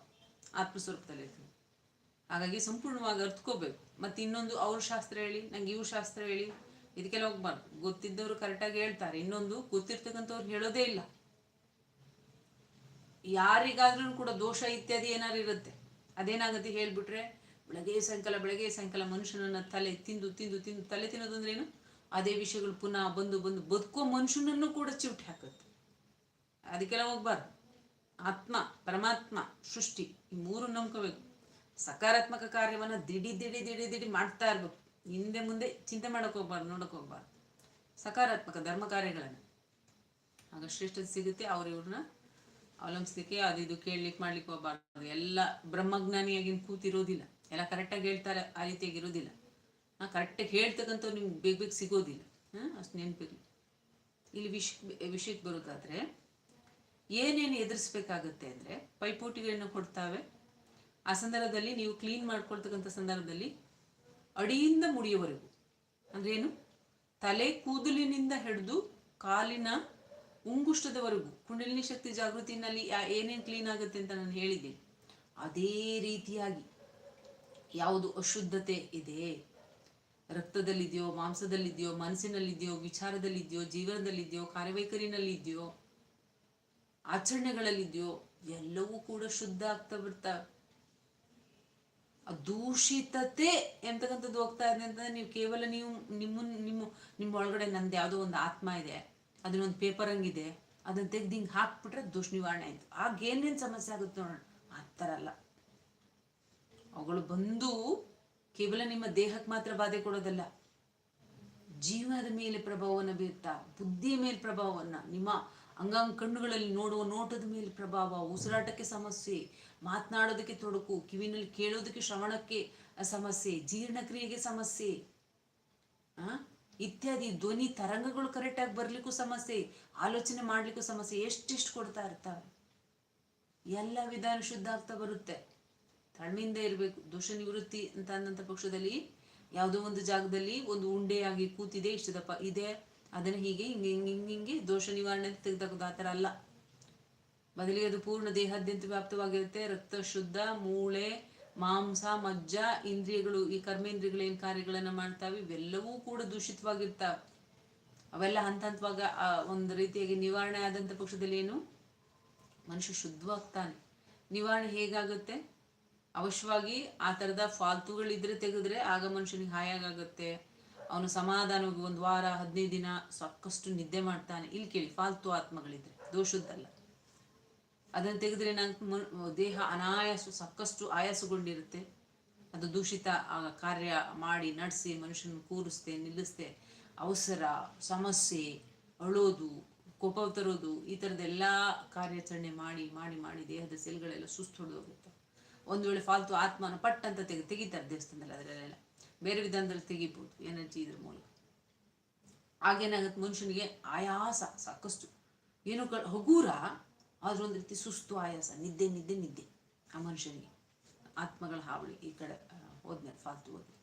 ಆತ್ಮಸ್ವರೂಪದಲ್ಲಿ ಹಾಗಾಗಿ ಸಂಪೂರ್ಣವಾಗಿ ಅರ್ಥಕೋಬೇಕು ಮತ್ತೆ ಇನ್ನೊಂದು ಅವ್ರ ಶಾಸ್ತ್ರ ಹೇಳಿ, ನಂಗೆ ಇವ್ರ ಶಾಸ್ತ್ರ ಹೇಳಿ ಇದಕ್ಕೆಲ್ಲ ಹೋಗ್ಬಾರ್ದು. ಗೊತ್ತಿದ್ದವರು ಕರೆಕ್ಟಾಗಿ ಹೇಳ್ತಾರೆ. ಇನ್ನೊಂದು ಗೊತ್ತಿರ್ತಕ್ಕಂಥವ್ರು ಹೇಳೋದೇ ಇಲ್ಲ. ಯಾರಿಗಾದ್ರೂ ಕೂಡ ದೋಷ ಇತ್ಯಾದಿ ಏನಾರು ಇರುತ್ತೆ. ಅದೇನಾಗುತ್ತೆ ಹೇಳ್ಬಿಟ್ರೆ, ಬೆಳಗ್ಗೆ ಸಾಯಂಕಾಲ ಬೆಳಗ್ಗೆ ಸಾಯಂಕಾಲ ಮನುಷ್ಯನನ್ನ ತಲೆ ತಿಂದು ತಿಂದು ತಿಂದು, ತಲೆ ತಿನ್ನೋದಂದ್ರೇನು ಏನು? ಅದೇ ವಿಷಯಗಳು ಪುನಃ ಬಂದು ಬಂದು ಬದುಕೋ ಮನುಷ್ಯನನ್ನು ಕೂಡ ಚಿವುಟಿ ಹಾಕುತ್ತೆ. ಅದಕ್ಕೆಲ್ಲ ಹೋಗ್ಬಾರ್ದು. ಆತ್ಮ, ಪರಮಾತ್ಮ, ಸೃಷ್ಟಿ, ಈ ಮೂರು ನಂಬ್ಕೋಬೇಕು. ಸಕಾರಾತ್ಮಕ ಕಾರ್ಯವನ್ನ ದಿಡಿ ದಿಡಿ ದಿಡಿ ದಿಡಿ ಮಾಡ್ತಾ ಇರ್ಬೇಕು. ಹಿಂದೆ ಮುಂದೆ ಚಿಂತೆ ಮಾಡಕ್ ಹೋಗ್ಬಾರ್ದು, ನೋಡಕ್ ಹೋಗ್ಬಾರ್ದು. ಸಕಾರಾತ್ಮಕ ಧರ್ಮ ಕಾರ್ಯಗಳನ್ನು. ಆಗ ಶ್ರೇಷ್ಠ ಸಿಗುತ್ತೆ, ಅವ್ರು ಇವ್ರನ್ನ ಅವಲಂಬಿಸ್ಲಿಕ್ಕೆ, ಅದು ಇದು ಕೇಳಲಿಕ್ಕೆ ಮಾಡ್ಲಿಕ್ಕೆ ಹೋಗ್ಬಾರ್ದು. ಎಲ್ಲ ಬ್ರಹ್ಮಜ್ಞಾನಿಯಾಗಿ ಕೂತಿರೋದಿಲ್ಲ. ಎಲ್ಲ ಕರೆಕ್ಟಾಗಿ ಹೇಳ್ತಾರೆ, ಆ ರೀತಿಯಾಗಿ ಇರೋದಿಲ್ಲ. ನಾ ಕರೆಕ್ಟಾಗಿ ಹೇಳ್ತಕ್ಕಂಥವ್ರು ನಿಮ್ಗೆ ಬೇಗ ಬೇಗ ಸಿಗೋದಿಲ್ಲ. ಹಾಂ, ಅಷ್ಟು ನೆನಪಿರಲಿ. ಇಲ್ಲಿ ವಿಷ ವಿಷಯಕ್ಕೆ ಬರೋದಾದ್ರೆ, ಏನೇನು ಎದುರಿಸ್ಬೇಕಾಗತ್ತೆ ಅಂದರೆ ಪೈಪೋಟಿಗಳನ್ನು ಕೊಡ್ತಾವೆ ಆ ಸಂದರ್ಭದಲ್ಲಿ ನೀವು ಕ್ಲೀನ್ ಮಾಡ್ಕೊಳ್ತಕ್ಕಂಥ ಸಂದರ್ಭದಲ್ಲಿ ಅಡಿಯಿಂದ ಮುಡಿಯವರೆಗೂ ಅಂದ್ರೆ ಏನು? ತಲೆ ಕೂದಲಿನಿಂದ ಹಿಡಿದು ಕಾಲಿನ ಉಂಗುಷ್ಟದವರೆಗೂ, ಕುಂಡಲಿನಿ ಶಕ್ತಿ ಜಾಗೃತಿನಲ್ಲಿ ಏನೇನು ಕ್ಲೀನ್ ಆಗುತ್ತೆ ಅಂತ ನಾನು ಹೇಳಿದೆ ಅದೇ ರೀತಿಯಾಗಿ ಯಾವುದು ಅಶುದ್ಧತೆ ಇದೆ? ರಕ್ತದಲ್ಲಿದೆಯೋ, ಮಾಂಸದಲ್ಲಿದೆಯೋ, ಮನಸ್ಸಿನಲ್ಲಿದೆಯೋ, ವಿಚಾರದಲ್ಲಿದೆಯೋ, ಜೀವನದಲ್ಲಿದೆಯೋ, ಕಾರ್ಯವೈಖರಿನಲ್ಲಿದೆಯೋ, ಆಚರಣೆಗಳಲ್ಲಿದೆಯೋ, ಎಲ್ಲವೂ ಕೂಡ ಶುದ್ಧ ಆಗ್ತಾ ಬರ್ತಾವೆ ಆ ದೂಷಿತತೆ ಎಂತಕ್ಕಂಥದ್ದು ಹೋಗ್ತಾ ಇದೆ ಅಂತಂದ್ರೆ ನೀವು ಕೇವಲ ನೀವು, ನಿಮ್ಮ ನಿಮ್ಮ ನಿಮ್ಮ ಒಳಗಡೆ ನಂದು ಯಾವುದೋ ಒಂದು ಆತ್ಮ ಇದೆ ಅದನ್ನೊಂದು ಪೇಪರ್ ಹಂಗಿದೆ, ಅದನ್ನು ತೆಗ್ದು ಹಿಂಗೆ ಹಾಕ್ಬಿಟ್ರೆ ದೋಷ ನಿವಾರಣೆ ಆಯ್ತು. ಆಗ ಏನೇನು ಸಮಸ್ಯೆ ಆಗುತ್ತೆ ನೋಡೋಣ. ಆ ಥರ ಅಲ್ಲ. ಅವುಗಳು ಬಂದು ಕೇವಲ ನಿಮ್ಮ ದೇಹಕ್ಕೆ ಮಾತ್ರ ಬಾಧೆ ಕೊಡೋದಲ್ಲ. ಜೀವನದ ಮೇಲೆ ಪ್ರಭಾವವನ್ನು ಬೀರ್ತಾ, ಬುದ್ಧಿಯ ಮೇಲೆ ಪ್ರಭಾವವನ್ನು, ನಿಮ್ಮ ಅಂಗಾಂಗ ಕಣ್ಣುಗಳಲ್ಲಿ ನೋಡುವ ನೋಟದ ಮೇಲೆ ಪ್ರಭಾವ, ಉಸಿರಾಟಕ್ಕೆ ಸಮಸ್ಯೆ, ಮಾತನಾಡೋದಕ್ಕೆ ತೊಡಕು, ಕಿವಿನಲ್ಲಿ ಕೇಳೋದಕ್ಕೆ ಶ್ರವಣಕ್ಕೆ ಸಮಸ್ಯೆ ಜೀರ್ಣಕ್ರಿಯೆಗೆ ಸಮಸ್ಯೆ, ಆ? ಇತ್ಯಾದಿ ಧ್ವನಿ ತರಂಗಗಳು ಕರೆಕ್ಟಾಗಿ ಬರ್ಲಿಕ್ಕೂ ಸಮಸ್ಯೆ, ಆಲೋಚನೆ ಮಾಡ್ಲಿಕ್ಕೂ ಸಮಸ್ಯೆ, ಎಷ್ಟಿಷ್ಟು ಕೊಡ್ತಾ ಇರ್ತಾವೆ? ಎಲ್ಲ ವಿಧಾನ ಶುದ್ಧ ಆಗ್ತಾ ಬರುತ್ತೆ. ತಾಳ್ಮೆಯಿಂದ ಇರಬೇಕು. ದೋಷ ನಿವೃತ್ತಿ ಅಂತ ಅಂದಂಥ ಪಕ್ಷದಲ್ಲಿ ಯಾವುದೋ ಒಂದು ಜಾಗದಲ್ಲಿ ಒಂದು ಉಂಡೆಯಾಗಿ ಕೂತಿದೆ, ಇಷ್ಟದಪ್ಪ, ಇದೆ. ಅದನ್ನ ಹೀಗೆ, ಹಿಂಗೆ ಹಿಂಗೆ ಹಿಂಗೆ ಹಿಂಗೆ ದೋಷ ನಿವಾರಣೆ ತೆಗೆದಾಕೋದು ಆ ಥರ ಅಲ್ಲ. ಬದಲಿಗೆ ಅದು ಪೂರ್ಣ ದೇಹಾದ್ಯಂತ ವ್ಯಾಪ್ತವಾಗಿರುತ್ತೆ. ರಕ್ತ ಶುದ್ಧ, ಮೂಳೆ, ಮಾಂಸ, ಮಜ್ಜ, ಇಂದ್ರಿಯಗಳು, ಈ ಕರ್ಮೇಂದ್ರಿಯಗಳೇನು ಕಾರ್ಯಗಳನ್ನ ಮಾಡ್ತಾವೆ, ಇವೆಲ್ಲವೂ ಕೂಡ ದೂಷಿತವಾಗಿರ್ತಾವೆ. ಅವೆಲ್ಲ ಹಂತ ಹಂತವಾಗ ಒಂದು ರೀತಿಯಾಗಿ ನಿವಾರಣೆ ಆದಂಥ ಪಕ್ಷದಲ್ಲಿ ಏನು? ಮನುಷ್ಯ ಶುದ್ಧವಾಗ್ತಾನೆ. ನಿವಾರಣೆ ಹೇಗಾಗುತ್ತೆ? ಅವಶ್ಯವಾಗಿ ಆ ಥರದ ಫಾಲ್ತುಗಳಿದ್ರೆ ತೆಗೆದ್ರೆ ಆಗ ಮನುಷ್ಯನಿಗೆ ಹಾಯಾಗುತ್ತೆ ಅವನು ಸಮಾಧಾನವಾಗಿ ಒಂದು ವಾರ, ಹದಿನೈದು ದಿನ ಸಾಕಷ್ಟು ನಿದ್ದೆ ಮಾಡ್ತಾನೆ. ಇಲ್ಲಿ ಕೇಳಿ, ಫಾಲ್ತು ಆತ್ಮಗಳಿದ್ರೆ, ದೋಷದ್ದಲ್ಲ. ಅದನ್ನು ತೆಗೆದ್ರೆ ನಂಗೆ ದೇಹ ಅನಾಯಾಸ, ಸಾಕಷ್ಟು ಆಯಾಸಗೊಂಡಿರುತ್ತೆ. ಅದು ದೂಷಿತ ಕಾರ್ಯ ಮಾಡಿ, ನಡೆಸಿ ಮನುಷ್ಯನ ಕೂರಿಸ್ತೆ ನಿಲ್ಲಿಸ್ತೆ ಅವಸರ, ಸಮಸ್ಯೆ ಅಳೋದು ಕೋಪ ತರೋದು, ಈ ಥರದ್ದೆಲ್ಲ ಕಾರ್ಯಾಚರಣೆ ಮಾಡಿ ಮಾಡಿ ಮಾಡಿ ದೇಹದ ಸೆಲ್ಗಳೆಲ್ಲ ಸುಸ್ತು ಹೊಡೆದೋಗುತ್ತೆ ಒಂದು ವೇಳೆ ಫಾಲ್ತು ಆತ್ಮನ ಪಟ್ ಅಂತ ತೆಗೆ ತೆಗಿತಾರೆ ದೇವಸ್ಥಾನದಲ್ಲಿ ಅದರಲ್ಲೆಲ್ಲ. ಬೇರೆ ವಿಧಾನದಲ್ಲಿ ತೆಗಿಬೋದು ಎನರ್ಜಿ ಇದ್ರ ಮೂಲಕ ಆಗೇನಾಗುತ್ತೆ ಮನುಷ್ಯನಿಗೆ ಆಯಾಸ ಸಾಕಷ್ಟು. ಏನು ಕ, ಹಗೂರ ಆದ್ರೂ ಒಂದು ರೀತಿ ಸುಸ್ತು ಆಯಾಸ, ನಿದ್ದೆ ನಿದ್ದೆ ನಿದ್ದೆ ಆ ಮನುಷ್ಯನಿಗೆ. ಆತ್ಮಗಳ ಹಾವಳಿ ಈ ಕಡೆ ಹೋದ್ಮೇಲೆ, ಫಾಲ್ತು ಹೋದ್ಮೇಲೆ.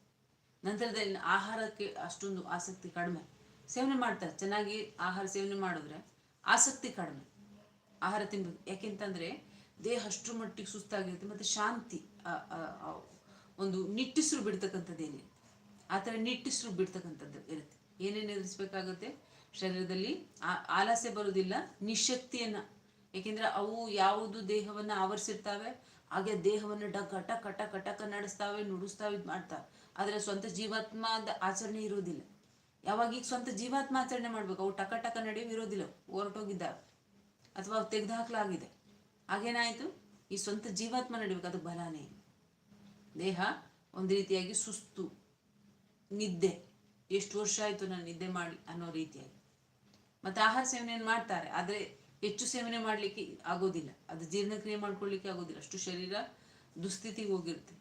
ನಂತರದಲ್ಲಿ ಆಹಾರಕ್ಕೆ ಅಷ್ಟೊಂದು ಆಸಕ್ತಿ ಕಡಿಮೆ. ಸೇವನೆ ಮಾಡ್ತಾರೆ, ಚೆನ್ನಾಗಿ ಆಹಾರ ಸೇವನೆ ಮಾಡಿದ್ರೆ ಆಸಕ್ತಿ ಕಡಿಮೆ. ಆಹಾರ ತಿನ್ಬೇಕು. ಯಾಕೆಂತಂದ್ರೆ ದೇಹ ಅಷ್ಟರ ಮಟ್ಟಿಗೆ ಸುಸ್ತಾಗಿರುತ್ತೆ, ಮತ್ತೆ ಶಾಂತಿ ಒಂದು ನಿಟ್ಟಿಸ್ರು ಬಿಡ್ತಕ್ಕಂಥದ್ದೇನಿದೆ ಆ ಥರ ನಿಟ್ಟಿಸ್ರು ಬಿಡ್ತಕ್ಕಂಥದ್ದು ಇರುತ್ತೆ. ಏನೇನು ಎದುರಿಸ್ಬೇಕಾಗುತ್ತೆ? ಶರೀರದಲ್ಲಿ ಆಲಸ್ಯ ಬರುವುದಿಲ್ಲ, ನಿಶಕ್ತಿಯನ್ನ. ಏಕೆಂದ್ರೆ ಅವು ಯಾವುದು ದೇಹವನ್ನ ಆವರಿಸಿರ್ತಾವೆ, ಹಾಗೆ ದೇಹವನ್ನು ಡ ಕಟ ಕಟ ಟಕ ನಡೆಸ್ತಾವೆ, ನುಡಿಸ್ತಾವೆ, ಇದು ಮಾಡ್ತಾವೆ. ಆದರೆ ಸ್ವಂತ ಜೀವಾತ್ಮದ ಆಚರಣೆ ಇರೋದಿಲ್ಲ ಯಾವಾಗ ಈಗ ಸ್ವಂತ ಜೀವಾತ್ಮ ಆಚರಣೆ ಮಾಡ್ಬೇಕು? ಅವು ಟಕ ಟಕ ನಡೆಯೋ ಇರೋದಿಲ್ಲ ಹೊರಟೋಗಿದ್ದಾವೆ ಅಥವಾ ಅವು ತೆಗೆದುಹಾಕ್ಲಾಗಿದೆ ಹಾಗೇನಾಯಿತು? ಈ ಸ್ವಂತ ಜೀವಾತ್ಮ ನಡಿಬೇಕು, ಅದು ಬಲಾನೇ. ದೇಹ ಒಂದು ರೀತಿಯಾಗಿ ಸುಸ್ತು, ನಿದ್ದೆ. ಎಷ್ಟು ವರ್ಷ ಆಯಿತು ನಾನು ನಿದ್ದೆ ಮಾಡಿ ಅನ್ನೋ ರೀತಿಯಾಗಿ. ಮತ್ತು ಆಹಾರ ಸೇವನೆಯನ್ನು ಮಾಡ್ತಾರೆ? ಆದರೆ ಹೆಚ್ಚು ಸೇವನೆ ಮಾಡಲಿಕ್ಕೆ ಆಗೋದಿಲ್ಲ. ಅದು ಜೀರ್ಣಕ್ರಿಯೆ ಮಾಡ್ಕೊಳ್ಳಿಕ್ಕೆ ಆಗೋದಿಲ್ಲ. ಅಷ್ಟು ಶರೀರ ದುಸ್ಥಿತಿಗೆ ಹೋಗಿರುತ್ತೆ.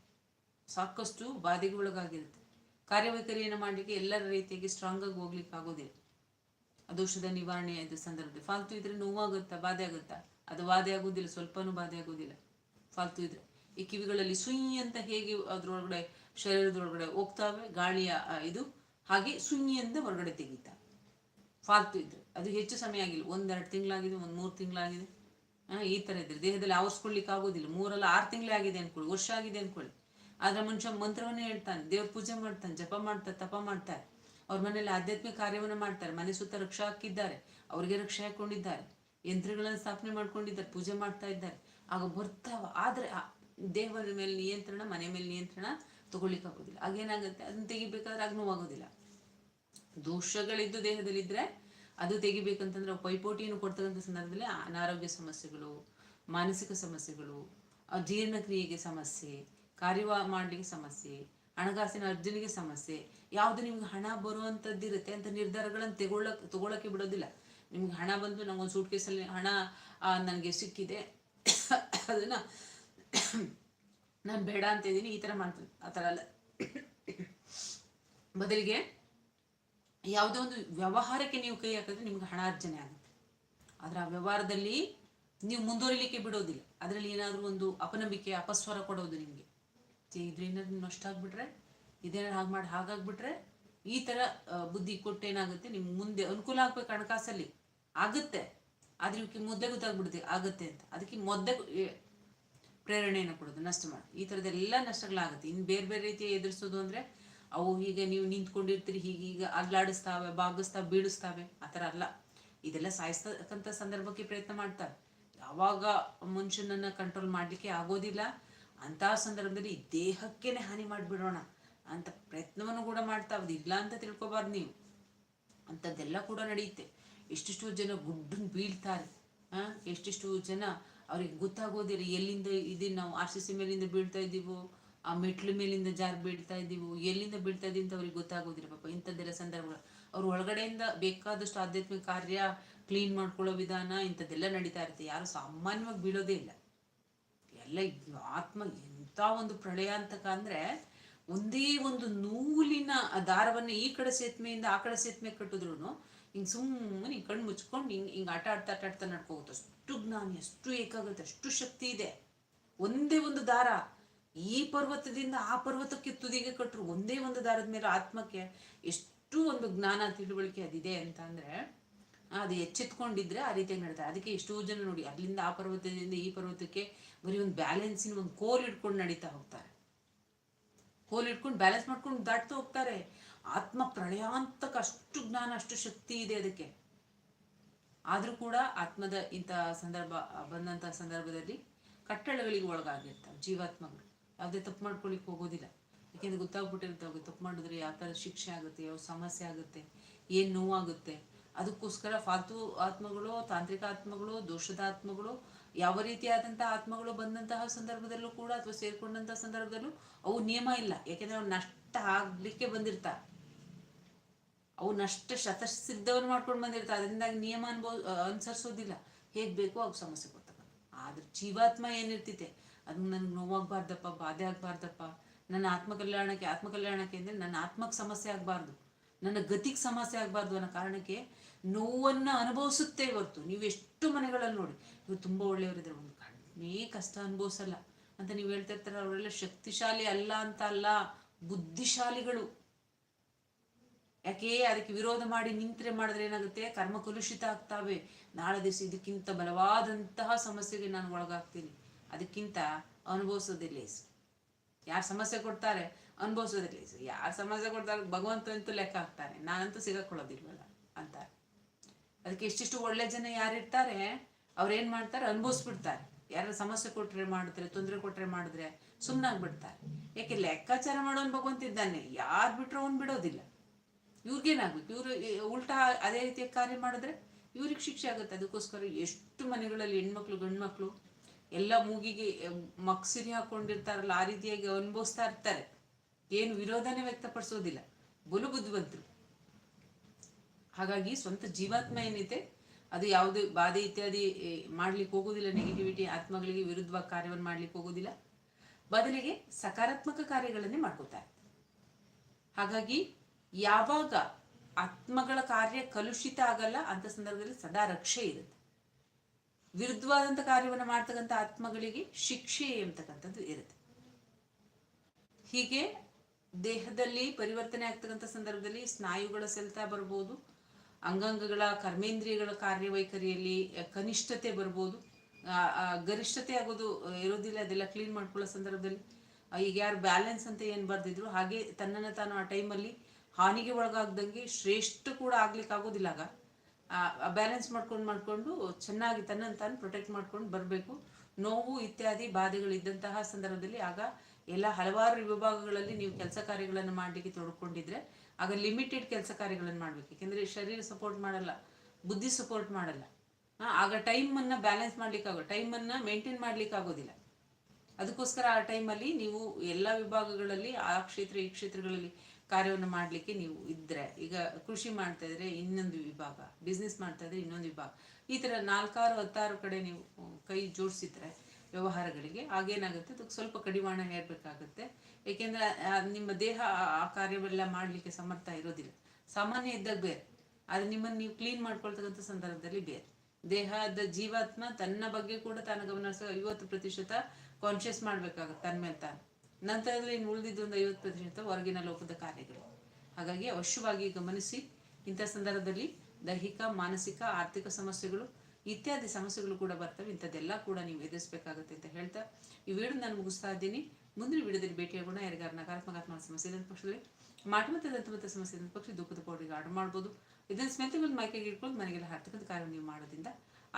ಸಾಕಷ್ಟು ಬಾಧೆಗೆ ಒಳಗಾಗಿರುತ್ತೆ. ಕಾರ್ಯವೈಖರಿಯನ್ನು ಮಾಡಲಿಕ್ಕೆ ಎಲ್ಲರ ರೀತಿಯಾಗಿ ಸ್ಟ್ರಾಂಗ್ ಆಗಿ ಹೋಗ್ಲಿಕ್ಕೆ ಆಗೋದಿಲ್ಲ. ಅದೋಷದ ನಿವಾರಣೆ ಇದ್ದ ಸಂದರ್ಭದಲ್ಲಿ. ಫಾಲ್ತು ಇದ್ರೆ ನೋವಾಗುತ್ತಾ, ಬಾಧೆ ಆಗುತ್ತಾ? ಅದು ಬಾಧೆ ಆಗೋದಿಲ್ಲ. ಸ್ವಲ್ಪನೂ ಬಾಧೆ ಆಗೋದಿಲ್ಲ. ಫಾಲ್ತು ಇದ್ರೆ. ಈ ಕಿವಿಗಳಲ್ಲಿ ಸುಯಿ ಅಂತ ಹೇಗೆ ಅದ್ರೊಳಗಡೆ, ಶರೀರದೊಳಗಡೆ ಹೋಗ್ತಾವೆ, ಗಾಳಿಯ ಇದು, ಹಾಗೆ ಸುಯಿ ಅಂತ ಹೊರಗಡೆ ತೆಗಿತಾ. ಫಾಲ್ತು ಇದ್ರೆ. ಅದು ಹೆಚ್ಚು ಸಮಯ ಆಗಿಲ್ಲ. ಒಂದೆರಡು ತಿಂಗಳಾಗಿದೆ, ಒಂದು ಮೂರು ತಿಂಗಳಾಗಿದೆ. ಈ ಥರ ಇದ್ರೆ. ದೇಹದಲ್ಲಿ ಆವರಿಸ್ಕೊಳ್ಲಿಕ್ಕೆ ಆಗೋದಿಲ್ಲ. ಮೂರಲ್ಲ ಆರು ತಿಂಗಳೇ ಆಗಿದೆ ಅನ್ಕೊಳ್ಳಿ, ವರ್ಷ ಆಗಿದೆ ಅನ್ಕೊಳ್ಳಿ. ಆದ್ರೆ ಮನುಷ್ಯ ಮಂತ್ರವನ್ನೇ ಹೇಳ್ತಾನೆ. ದೇವ್ರ ಪೂಜೆ ಮಾಡ್ತಾನೆ, ಜಪ ಮಾಡ್ತಾರೆ, ತಪ ಮಾಡ್ತಾರೆ. ಅವ್ರ ಮನೇಲಿ ಆಧ್ಯಾತ್ಮಿಕ ಕಾರ್ಯವನ್ನು ಮಾಡ್ತಾರೆ. ಮನೆ ಸುತ್ತ ರಕ್ಷಾ ಹಾಕಿದ್ದಾರೆ. ಅವ್ರಿಗೆ ರಕ್ಷೆ ಹಾಕ್ಕೊಂಡಿದ್ದಾರೆ ಯಂತ್ರಗಳನ್ನು ಸ್ಥಾಪನೆ ಮಾಡ್ಕೊಂಡಿದ್ದಾರೆ, ಪೂಜೆ ಮಾಡ್ತಾ ಇದ್ದಾರೆ. ಆಗ ಬರ್ತಾವ. ಆದ್ರೆ ದೇಹದ ಮೇಲೆ ನಿಯಂತ್ರಣ, ಮನೆ ಮೇಲೆ ನಿಯಂತ್ರಣ ತಗೊಳ್ಲಿಕ್ಕೆ ಆಗೋದಿಲ್ಲ. ಆಗೇನಾಗುತ್ತೆ ಅದನ್ನ ತೆಗಿಬೇಕಾದ್ರೆ ಆಗ ನೋವಾಗೋದಿಲ್ಲ. ದೋಷಗಳಿದ್ದು ದೇಹದಲ್ಲಿದ್ರೆ ಅದು ತೆಗಿಬೇಕಂತಂದ್ರೆ ಪೈಪೋಟಿಯನ್ನು ಕೊಡ್ತಕ್ಕಂಥ ಸಂದರ್ಭದಲ್ಲಿ ಅನಾರೋಗ್ಯ ಸಮಸ್ಯೆಗಳು, ಮಾನಸಿಕ ಸಮಸ್ಯೆಗಳು ಜೀರ್ಣಕ್ರಿಯೆಗೆ ಸಮಸ್ಯೆ ಕಾರ್ಯ ಮಾಡಲಿಕ್ಕೆ ಸಮಸ್ಯೆ, ಹಣಕಾಸಿನ ಅರ್ಜುನಿಗೆ ಸಮಸ್ಯೆ, ಯಾವುದು ನಿಮ್ಗೆ ಹಣ ಬರುವಂಥದ್ದಿರುತ್ತೆ ಅಂತ ನಿರ್ಧಾರಗಳನ್ನು ತಗೊಳ್ಳಕ್ ತಗೊಳ್ಳೋಕ್ಕೆ ಬಿಡೋದಿಲ್ಲ. ನಿಮ್ಗೆ ಹಣ ಬಂದು ನಂಗೊಂದು ಸೂಟ್ ಕೇಸಲ್ಲಿ ಹಣ ನನಗೆ ಸಿಕ್ಕಿದೆ, ಅದನ್ನ ನಾನು ಬೇಡ ಅಂತ ಇದ್ದೀನಿ, ಈ ಥರ ಮಾಡ್ತೀನಿ, ಆ ಥರ ಅಲ್ಲ. ಬದಲಿಗೆ ಯಾವುದೋ ಒಂದು ವ್ಯವಹಾರಕ್ಕೆ ನೀವು ಕೈ ಹಾಕಿದ್ರೆ ನಿಮ್ಗೆ ಹಣ ಅರ್ಜನೆ ಆಗುತ್ತೆ. ಆದರೆ ಆ ವ್ಯವಹಾರದಲ್ಲಿ ನೀವು ಮುಂದುವರಿಲಿಕ್ಕೆ ಬಿಡೋದಿಲ್ಲ. ಅದರಲ್ಲಿ ಏನಾದರೂ ಒಂದು ಅಪನಂಬಿಕೆ, ಅಪಸ್ವರ ಕೊಡೋದು ನಿಮಗೆ. ಇದ್ರಿಂದ ನಷ್ಟ ಆಗ್ಬಿಟ್ರೆ, ಇದೇನಾದ್ರು ಹಾಗೆ ಮಾಡಿ ಹಾಗಾಗ್ಬಿಟ್ರೆ ಈ ಥರ ಬುದ್ಧಿ ಕೊಟ್ಟು ಏನಾಗುತ್ತೆ ನಿಮ್ಗೆ ಮುಂದೆ ಅನುಕೂಲ ಆಗ್ಬೇಕು ಹಣಕಾಸಲ್ಲಿ. ಆಗುತ್ತೆ. ಆದ್ರೆ ಇವಕ್ಕೆ ಮೊದಲೇ ಗೊತ್ತಾಗ್ಬಿಡುತ್ತೆ, ಆಗುತ್ತೆ ಅಂತ. ಅದಕ್ಕೆ ಮೊದಲೇ ಪ್ರೇರಣೆಯನ್ನು ಕೊಡೋದು, ನಷ್ಟ ಮಾಡಿ. ಈ ಥರದ್ದೆಲ್ಲ ನಷ್ಟಗಳಾಗುತ್ತೆ. ಇನ್ನು ಬೇರೆ ಬೇರೆ ರೀತಿಯ ಎದುರಿಸೋದು ಅಂದರೆ ಅವು ಹೀಗೆ ನೀವು ನಿಂತ್ಕೊಂಡಿರ್ತೀರಿ, ಹೀಗೆ ಈಗ ಅಲ್ಲಾಡಿಸ್ತಾವೆ, ಬಾಗಿಸ್ತಾವೆ, ಬೀಳಿಸ್ತಾವೆ, ಆ ಥರ ಅಲ್ಲ. ಇದೆಲ್ಲ ಸಾಯಿಸ್ತಕ್ಕಂಥ ಸಂದರ್ಭಕ್ಕೆ ಪ್ರಯತ್ನ ಮಾಡ್ತಾರೆ. ಯಾವಾಗ ಮನುಷ್ಯನನ್ನು ಕಂಟ್ರೋಲ್ ಮಾಡಲಿಕ್ಕೆ ಆಗೋದಿಲ್ಲ ಅಂತಹ ಸಂದರ್ಭದಲ್ಲಿ ದೇಹಕ್ಕೇನೆ ಹಾನಿ ಮಾಡಿಬಿಡೋಣ ಅಂತ ಪ್ರಯತ್ನವನ್ನು ಕೂಡ ಮಾಡ್ತಾವೆ ಇಲ್ಲ ಅಂತ ತಿಳ್ಕೊಬಾರ್ದು ನೀವು. ಅಂಥದ್ದೆಲ್ಲ ಕೂಡ ನಡೆಯುತ್ತೆ. ಎಷ್ಟೆಷ್ಟೋ ಜನ ಗುಡ್ಡನ್ನು ಬೀಳ್ತಾರೆ ಹಾಂ ಎಷ್ಟೆಷ್ಟು ಜನ ಅವ್ರಿಗೆ ಗೊತ್ತಾಗೋದಿಲ್ಲ, ಎಲ್ಲಿಂದ ಇದೀವಿ ನಾವು ಆರ್ ಸಿ ಸಿ ಮೇಲಿಂದ ಬೀಳ್ತಾ ಇದ್ದೀವೋ, ಆ ಮೆಟ್ಲು ಮೇಲಿಂದ ಜಾರ್ ಬೀಳ್ತಾ ಇದ್ದೀವೋ, ಎಲ್ಲಿಂದ ಬೀಳ್ತಾ ಇದ್ದೀವಿ ಅಂತ ಅವ್ರಿಗೆ ಗೊತ್ತಾಗೋದಿಲ್ಲ ಪಾಪ. ಇಂಥದ್ದೆಲ್ಲ ಸಂದರ್ಭಗಳು. ಅವ್ರ ಒಳಗಡೆಯಿಂದ ಬೇಕಾದಷ್ಟು ಆಧ್ಯಾತ್ಮಿಕ ಕಾರ್ಯ ಕ್ಲೀನ್ ಮಾಡ್ಕೊಳ್ಳೋ ವಿಧಾನ ಇಂಥದ್ದೆಲ್ಲ ನಡೀತಾ ಇರುತ್ತೆ. ಯಾರು ಸಾಮಾನ್ಯವಾಗಿ ಬೀಳೋದೇ ಇಲ್ಲ. ಎಲ್ಲ ಆತ್ಮ ಎಂಥ ಒಂದು ಪ್ರಳಯಾಂತಕ ಅಂದರೆ ಒಂದೇ ಒಂದು ನೂಲಿನ ದಾರವನ್ನು ಈ ಕಡೆ ಸೇತ್ಮೆಯಿಂದ ಆ ಕಡೆ ಸೇತ್ಮೆ ಕಟ್ಟಿದ್ರು ಹಿಂಗೆ ಸುಮ್ಮನೆ ಕಣ್ಣು ಮುಚ್ಕೊಂಡು ಹಿಂಗೆ ಹಿಂಗೆ ಆಟ ಆಡ್ತಾ ಆಟ ಆಡ್ತಾ ನಡ್ಕೋಗುತ್ತೆ ಅಷ್ಟು ಜ್ಞಾನಿ, ಅಷ್ಟು ಏಕಾಗ್ರತೆ, ಅಷ್ಟು ಶಕ್ತಿ ಇದೆ. ಒಂದೇ ಒಂದು ದಾರ. ಈ ಪರ್ವತದಿಂದ ಆ ಪರ್ವತಕ್ಕೆ ತುದಿಗೆ ಕಟ್ಟರು ಒಂದೇ ಒಂದು ದಾರದ ಮೇಲೆ ಆತ್ಮಕ್ಕೆ ಎಷ್ಟು ಒಂದು ಜ್ಞಾನ, ತಿಳುವಳಿಕೆ ಅದಿದೆ ಅಂತ ಅಂದ್ರೆ ಅದು ಎಚ್ಚೆತ್ಕೊಂಡಿದ್ರೆ ಆ ರೀತಿಯಾಗಿ ನಡೀತಾರೆ ಅದಕ್ಕೆ ಎಷ್ಟೋ ಜನ ನೋಡಿ, ಅಲ್ಲಿಂದ ಆ ಪರ್ವತದಿಂದ ಈ ಪರ್ವತಕ್ಕೆ ಬರೀ ಒಂದು ಬ್ಯಾಲೆನ್ಸಿನ ಒಂದು ಕೋಲ್ ಇಟ್ಕೊಂಡು ನಡೀತಾ ಹೋಗ್ತಾರೆ. ಕೋಲ್ ಇಟ್ಕೊಂಡು ಬ್ಯಾಲೆನ್ಸ್ ಮಾಡ್ಕೊಂಡು ದಾಟ್ತಾ ಹೋಗ್ತಾರೆ. ಆತ್ಮ ಪ್ರಳಯಾಂತಕ ಅಷ್ಟು ಜ್ಞಾನ, ಅಷ್ಟು ಶಕ್ತಿ ಇದೆ ಅದಕ್ಕೆ. ಆದರೂ ಕೂಡ ಆತ್ಮದ ಇಂಥ ಸಂದರ್ಭ, ಬಂದಂಥ ಸಂದರ್ಭದಲ್ಲಿ ಕಟ್ಟಳಗಳಿಗೆ ಒಳಗಾಗಿರ್ತಾವೆ ಜೀವಾತ್ಮಗಳು. ಯಾವುದೇ ತಪ್ಪು ಮಾಡ್ಕೊಳ್ಳಿಕ್ಕೆ ಹೋಗೋದಿಲ್ಲ. ಯಾಕೆಂದ್ರೆ ಗೊತ್ತಾಗ್ಬಿಟ್ಟಿರುತ್ತೆ ಅವ್ರಿಗೆ ತಪ್ಪು ಮಾಡಿದ್ರೆ ಯಾವ ಥರ ಶಿಕ್ಷೆ ಆಗುತ್ತೆ, ಯಾವ ಸಮಸ್ಯೆ ಆಗುತ್ತೆ, ಏನು ನೋವಾಗುತ್ತೆ. ಅದಕ್ಕೋಸ್ಕರ ಫಾಲ್ತು ಆತ್ಮಗಳು, ತಾಂತ್ರಿಕ ಆತ್ಮಗಳು ದೋಷದ ಆತ್ಮಗಳು ಯಾವ ರೀತಿಯಾದಂತಹ ಆತ್ಮಗಳು ಬಂದಂತಹ ಸಂದರ್ಭದಲ್ಲೂ ಕೂಡ ಅಥವಾ ಸೇರ್ಕೊಂಡಂತಹ ಸಂದರ್ಭದಲ್ಲೂ ಅವು ನಿಯಮ ಇಲ್ಲ. ಯಾಕೆಂದ್ರೆ ಅವ್ರು ನಷ್ಟ ಆಗ್ಲಿಕ್ಕೆ ಬಂದಿರ್ತಾರೆ ಅವು ನಷ್ಟ ಶತಸಿದ್ಧವನ್ನು ಮಾಡ್ಕೊಂಡು ಬಂದಿರ್ತಾರೆ ಅದರಿಂದಾಗಿ ನಿಯಮ ಅನುಭವ ಅನುಸರಿಸೋದಿಲ್ಲ. ಹೇಗೆ ಬೇಕೋ ಅವು ಸಮಸ್ಯೆ ಕೊಡ್ತಕ್ಕ ಆದ್ರೆ ಜೀವಾತ್ಮ ಏನಿರ್ತೈತೆ, ಅದು ನನ್ಗೆ ನೋವಾಗಬಾರ್ದಪ್ಪ, ಬಾಧೆ ಆಗಬಾರ್ದಪ್ಪ. ನನ್ನ ಆತ್ಮ ಕಲ್ಯಾಣಕ್ಕೆ ಆತ್ಮ ಕಲ್ಯಾಣಕ್ಕೆ ಅಂದ್ರೆ ನನ್ನ ಆತ್ಮಕ್ಕೆ ಸಮಸ್ಯೆ ಆಗಬಾರ್ದು. ನನ್ನ ಗತಿಗೆ ಸಮಸ್ಯೆ ಆಗಬಾರ್ದು ಅನ್ನೋ ಕಾರಣಕ್ಕೆ ನೋವನ್ನು ಅನುಭವಿಸುತ್ತೆ ಹೊರತು. ನೀವು ಎಷ್ಟು ಮನೆಗಳಲ್ಲಿ ನೋಡಿ, ಇವ್ರು ತುಂಬಾ ಒಳ್ಳೆಯವರಿದ್ರೆ. ಒಂದು ಕಡಿಮೆ ಕಷ್ಟ ಅನುಭವಿಸಲ್ಲ. ಅಂತ ನೀವು ಹೇಳ್ತಾ ಇರ್ತಾರೆ ಅವರೆಲ್ಲ ಶಕ್ತಿಶಾಲಿ ಅಲ್ಲ ಅಂತ ಅಲ್ಲ, ಬುದ್ಧಿಶಾಲಿಗಳು. ಯಾಕೆ ಅದಕ್ಕೆ ವಿರೋಧ ಮಾಡಿ ನಿಂತ್ರೆ ಮಾಡಿದ್ರೆ ಏನಾಗುತ್ತೆ? ಕರ್ಮ ಕಲುಷಿತ ಆಗ್ತಾವೆ. ನಾಳೆ ದಿವಸ ಇದಕ್ಕಿಂತ ಬಲವಾದಂತಹ ಸಮಸ್ಯೆಗೆ ನಾನು ಒಳಗಾಗ್ತೀನಿ. ಅದಕ್ಕಿಂತ ಅನುಭವಿಸೋದೇ ಲೇಸು ಯಾರು ಸಮಸ್ಯೆ ಕೊಡ್ತಾರೆ? ಅನುಭವಿಸೋದೇ ಲೇಸು ಯಾರು ಸಮಸ್ಯೆ ಕೊಡ್ತಾರೆ? ಭಗವಂತ ಅಂತೂ ಲೆಕ್ಕ ಹಾಕ್ತಾನೆ. ನಾನಂತೂ ಸಿಗಾಕೊಳ್ಳೋದಿಲ್ವಲ್ಲ ಅಂತ. ಅದಕ್ಕೆ ಎಷ್ಟಿಷ್ಟು ಒಳ್ಳೆ ಜನ ಯಾರಿರ್ತಾರೆ ಅವ್ರೇನ್ ಮಾಡ್ತಾರೆ? ಅನುಭವಿಸ್ಬಿಡ್ತಾರೆ. ಯಾರು ಸಮಸ್ಯೆ ಕೊಟ್ರೆ ಮಾಡಿದ್ರೆ, ತೊಂದರೆ ಕೊಟ್ರೆ ಮಾಡಿದ್ರೆ ಸುಮ್ಮನಾಗ್ಬಿಡ್ತಾರೆ ಯಾಕೆ ಲೆಕ್ಕಾಚಾರ ಮಾಡೋನ್ ಭಗವಂತ ಇದ್ದಾನೆ. ಯಾರು ಬಿಟ್ರೂ ಅವ್ನು ಬಿಡೋದಿಲ್ಲ. ಇವ್ರಿಗೇನಾಗ್ಬೇಕು ಇವರು ಉಲ್ಟಾ ಅದೇ ರೀತಿಯ ಕಾರ್ಯ ಮಾಡಿದ್ರೆ ಇವ್ರಿಗೆ ಶಿಕ್ಷೆ ಆಗುತ್ತೆ. ಅದಕ್ಕೋಸ್ಕರ ಎಷ್ಟು ಮನೆಗಳಲ್ಲಿ ಹೆಣ್ಮಕ್ಳು, ಗಂಡ್ಮಕ್ಳು ಎಲ್ಲ ಮೂಗಿಗೆ ಮಕ್ಸಿರಿ ಹಾಕೊಂಡಿರ್ತಾರಲ್ಲ, ಆ ರೀತಿಯಾಗಿ ಅನುಭವಿಸ್ತಾ ಇರ್ತಾರೆ. ಏನು ವಿರೋಧನೆ ವ್ಯಕ್ತಪಡಿಸೋದಿಲ್ಲ. ಬಲು ಬುದ್ಧಿವಂತರು. ಹಾಗಾಗಿ ಸ್ವಂತ ಜೀವಾತ್ಮ ಏನಿದೆ, ಅದು ಯಾವುದೇ ಬಾಧೆ ಇತ್ಯಾದಿ ಮಾಡ್ಲಿಕ್ಕೆ ಹೋಗೋದಿಲ್ಲ ನೆಗೆಟಿವಿಟಿ ಆತ್ಮಗಳಿಗೆ ವಿರುದ್ಧವಾಗಿ ಕಾರ್ಯವನ್ನು ಮಾಡ್ಲಿಕ್ಕೆ ಹೋಗೋದಿಲ್ಲ. ಬದಲಿಗೆ ಸಕಾರಾತ್ಮಕ ಕಾರ್ಯಗಳನ್ನೇ ಮಾಡ್ಕೋತಾರೆ ಹಾಗಾಗಿ ಯಾವಾಗ ಆತ್ಮಗಳ ಕಾರ್ಯ ಕಲುಷಿತ ಆಗಲ್ಲ, ಅಂತ ಸಂದರ್ಭದಲ್ಲಿ ಸದಾ ರಕ್ಷೆ ಇರುತ್ತೆ. ವಿರುದ್ಧವಾದಂತ ಕಾರ್ಯವನ್ನು ಮಾಡ್ತಕ್ಕಂಥ ಆತ್ಮಗಳಿಗೆ ಶಿಕ್ಷೆ ಎಂಬತಕ್ಕಂಥದ್ದು ಇರುತ್ತೆ. ಹೀಗೆ ದೇಹದಲ್ಲಿ ಪರಿವರ್ತನೆ ಆಗ್ತಕ್ಕಂಥ ಸಂದರ್ಭದಲ್ಲಿ ಸ್ನಾಯುಗಳ ಸೆಲ್ತ ಬರ್ಬೋದು, ಅಂಗಾಂಗಗಳ ಕರ್ಮೇಂದ್ರಿಯಗಳ ಕಾರ್ಯವೈಖರಿಯಲ್ಲಿ ಕನಿಷ್ಠತೆ ಬರ್ಬೋದು. ಗರಿಷ್ಠತೆ ಆಗೋದು ಇರೋದಿಲ್ಲ, ಅದೆಲ್ಲ ಕ್ಲೀನ್ ಮಾಡ್ಕೊಳ್ಳೋ ಸಂದರ್ಭದಲ್ಲಿ. ಈಗ ಯಾರು ಬ್ಯಾಲೆನ್ಸ್ ಅಂತ ಏನು ಬರೆದಿದ್ರು, ಹಾಗೆ ತನ್ನನ್ನು ತಾನು ಆ ಟೈಮಲ್ಲಿ ಹಾನಿಗೆ ಒಳಗಾಗ್ದಂಗೆ ಶ್ರೇಷ್ಠ ಕೂಡ ಆಗ್ಲಿಕ್ಕೆ ಆಗೋದಿಲ್ಲ ಆಗ ಬ್ಯಾಲೆನ್ಸ್ ಮಾಡ್ಕೊಂಡು ಮಾಡ್ಕೊಂಡು ಚೆನ್ನಾಗಿ ತನ್ನನ್ನು ತಾನು ಪ್ರೊಟೆಕ್ಟ್ ಮಾಡ್ಕೊಂಡು ಬರಬೇಕು. ನೋವು ಇತ್ಯಾದಿ ಬಾಧೆಗಳಿದ್ದಂತಹ ಸಂದರ್ಭದಲ್ಲಿ ಆಗ ಎಲ್ಲ ಹಲವಾರು ವಿಭಾಗಗಳಲ್ಲಿ ನೀವು ಕೆಲಸ ಕಾರ್ಯಗಳನ್ನು ಮಾಡಲಿಕ್ಕೆ ತೊಡ್ಕೊಂಡಿದ್ರೆ ಆಗ ಲಿಮಿಟೆಡ್ ಕೆಲಸ ಕಾರ್ಯಗಳನ್ನು ಮಾಡಬೇಕು. ಯಾಕೆಂದರೆ ಶರೀರ ಸಪೋರ್ಟ್ ಮಾಡಲ್ಲ, ಬುದ್ಧಿ ಸಪೋರ್ಟ್ ಮಾಡಲ್ಲ. ಆಗ ಟೈಮನ್ನು ಬ್ಯಾಲೆನ್ಸ್ ಮಾಡಲಿಕ್ಕಾಗೋ ಟೈಮನ್ನು ಮೇಂಟೈನ್ ಮಾಡ್ಲಿಕ್ಕೆ ಆಗೋದಿಲ್ಲ ಅದಕ್ಕೋಸ್ಕರ ಆ ಟೈಮಲ್ಲಿ ನೀವು ಎಲ್ಲ ವಿಭಾಗಗಳಲ್ಲಿ, ಆ ಕ್ಷೇತ್ರ ಈ ಕ್ಷೇತ್ರಗಳಲ್ಲಿ ಕಾರ್ಯವನ್ನು ಮಾಡಲಿಕ್ಕೆ ನೀವು ಇದ್ದರೆ ಈಗ ಕೃಷಿ ಮಾಡ್ತಾ ಇದ್ರೆ ಇನ್ನೊಂದು ವಿಭಾಗ ಬಿಸ್ನೆಸ್ ಮಾಡ್ತಾ ಇದ್ರೆ ಇನ್ನೊಂದು ವಿಭಾಗ. ಈ ಥರ ನಾಲ್ಕಾರು, ಹತ್ತಾರು ಕಡೆ ನೀವು ಕೈ ಜೋಡಿಸಿದ್ರೆ ವ್ಯವಹಾರಗಳಿಗೆ ಆಗೇನಾಗುತ್ತೆ? ಅದಕ್ಕೆ ಸ್ವಲ್ಪ ಕಡಿವಾಣ ಹೇರಬೇಕಾಗುತ್ತೆ. ಏಕೆಂದರೆ ನಿಮ್ಮ ದೇಹ ಆ- ಕಾರ್ಯವೆಲ್ಲ ಮಾಡಲಿಕ್ಕೆ ಸಮರ್ಥ ಇರೋದಿಲ್ಲ. ಸಾಮಾನ್ಯ ಇದ್ದಾಗ ಬೇರೆ. ಆದರೆ ನಿಮ್ಮನ್ನು ನೀವು ಕ್ಲೀನ್ ಮಾಡ್ಕೊಳ್ತಕ್ಕಂಥ ಸಂದರ್ಭದಲ್ಲಿ ಬೇರೆ. ದೇಹದ ಜೀವಾತ್ಮ ತನ್ನ ಬಗ್ಗೆ ಕೂಡ ತಾನು ಗಮನಿಸ ಐವತ್ತು ಪ್ರತಿಶತ ಮಾಡಬೇಕಾಗುತ್ತೆ, ತನ್ನ ಮೇಲೆ ತಾನು. ನಂತರದಲ್ಲಿ ಇನ್ನು ಉಳಿದಿದ್ದು ಒಂದು ಐವತ್ತು ಪ್ರತಿಶತ ಹೊರಗಿನ ಲೋಕದ ಕಾರ್ಯಗಳು. ಹಾಗಾಗಿ ಅವಶ್ಯವಾಗಿ ಗಮನಿಸಿ, ಇಂಥ ಸಂದರ್ಭದಲ್ಲಿ ದೈಹಿಕ, ಮಾನಸಿಕ, ಆರ್ಥಿಕ ಸಮಸ್ಯೆಗಳು ಇತ್ಯಾದಿ ಸಮಸ್ಯೆಗಳು ಕೂಡ ಬರ್ತವೆ. ಇಂಥದ್ದೆಲ್ಲ ಕೂಡ ನೀವು ಎದುರಿಸಬೇಕಾಗುತ್ತೆ ಅಂತ ಹೇಳ್ತಾ ಈ ವಿಡಿಯೋ ನಾನು ಮುಗಿಸ್ತಾ ಇದ್ದೀನಿ. ಮುಂದಿನ ವಿಡಿಯೋದಲ್ಲಿ ಭೇಟಿಯಾಗೋಣ ಯಾರಿಗಾರ ನಕಾರಾತ್ಮಕ ಸಮಸ್ಯೆ ಇದ್ದ ಪಕ್ಷದಲ್ಲಿ ಮಾಟಮತ್ತ ದಂತಮತ ಸಮಸ್ಯೆ ಇದ್ದ ಪಕ್ಷ ದುಃಖದ ಪೌಡಿಗೆ ಆರ್ಡರ್ ಮಾಡ್ಬೋದು. ಇದನ್ನು ಸ್ಮೆಂತಗಳು ಮೈಕೆಗೆ ಇಟ್ಕೊಂಡು ಮನೆಗೆಲ್ಲ ಹರ್ತಕ್ಕಂಥ ಕಾರ್ಯ ನೀವು ಮಾಡೋದ್ರಿಂದ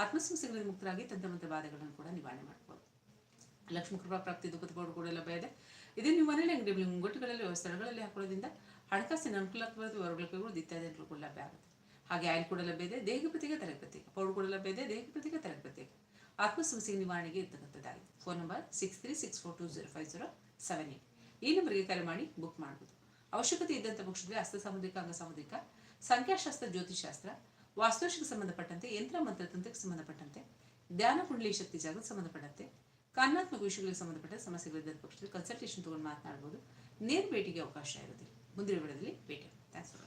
ಆತ್ಮ ಸಮಸ್ಯೆಗಳಿಂದ ಮುಕ್ತರಾಗಿ ತಂತ್ರಮಂತ್ರ ಬಾಧೆಗಳನ್ನು ಕೂಡ ನಿವಾರಣೆ ಮಾಡ್ಬೋದು. ಲಕ್ಷ್ಮೀ ಕೃಪಾ ಪ್ರಾಪ್ತಿ ದುಃಖದ ಪೌಡರ್ ಕೂಡ ಲಭ್ಯ ಇದೆ ಇದೇ ನಿಮ್ಮ ಮನೇಲಿ ಅಂಗಡಿ ಮುಂಗಟ್ಟುಗಳಲ್ಲಿ ಸ್ಥಳಗಳಲ್ಲಿ ಹಾಕೊಳ್ಳೋದ್ರಿಂದ ಹಣಕಾಸಿನ ಅನುಕೂಲಕ್ಕೆ ಹೊರಗಳಿಕೆಗಳು ಇತ್ಯಾದಿ ಕೂಡ ಲಭ್ಯ ಆಗುತ್ತೆ. ಹಾಗೆ ಆಯಿಲ್ ಕೂಡ ಲಭ್ಯ ಇದೆ. ದೇಹ ಪ್ರತಿಗೆ ತರಗ ಪ್ರತ್ಯೇಕ. ಪೌಡರ್ ಕೂಡ ಲಭ್ಯ ಇದೆ. ದೇಹ ಪ್ರತಿಗೆ ತರಗ ಪ್ರತ್ಯೇಕ. ಆತ್ಮ ಸಮಸ್ಯೆ ನಿವಾರಣೆಗೆ ಇರ್ತಕ್ಕಂಥದ್ದಾಗಿದೆ. Phone number six three six four two zero five zero seven eight ಈ ನಂಬರ್ಗೆ ಕರೆ ಮಾಡಿ ಬುಕ್ ಮಾಡ್ಬೋದು. ಅವಶ್ಯಕತೆ ಇದ್ದಂಥ ಪಕ್ಷದಲ್ಲಿ ಹಸ್ತ ಸಾಮುದ್ರಿಕ ಅಂಗ ಸಾಮುದ್ರಿಕ ಸಂಖ್ಯಾಶಾಸ್ತ್ರ ಜ್ಯೋತಿಷಾಸ್ತ್ರ ವಾಸ್ತುಶಿಗೆ ಸಂಬಂಧಪಟ್ಟಂತೆ, ಯಂತ್ರ, ಮಂತ್ರ, ತಂತ್ರಕ್ಕೆ ಸಂಬಂಧಪಟ್ಟಂತೆ, ಧ್ಯಾನ, ಕುಂಡಲಿ ಶಕ್ತಿ ಜಾಗಕ್ಕೆ ಸಂಬಂಧಪಟ್ಟಂತೆ ಕಾರಣಾತ್ಮಕ ವಿಷಯಗಳಿಗೆ ಸಂಬಂಧಪಟ್ಟ ಸಮಸ್ಯೆಗಳಿದ್ದ ಪಕ್ಷದಲ್ಲಿ ಕನ್ಸಲ್ಟೇಷನ್ ತಗೊಂಡು ಮಾತನಾಡ್ಬೋದು. ನೇರ ಭೇಟಿಗೆ ಅವಕಾಶ ಇರೋದಿಲ್ಲ. ಮುಂದಿನ ವಿಡಿಯೋದಲ್ಲಿ ಭೇಟಿ ಥ್ಯಾಂಕ್ಸ್ ಫಾರ್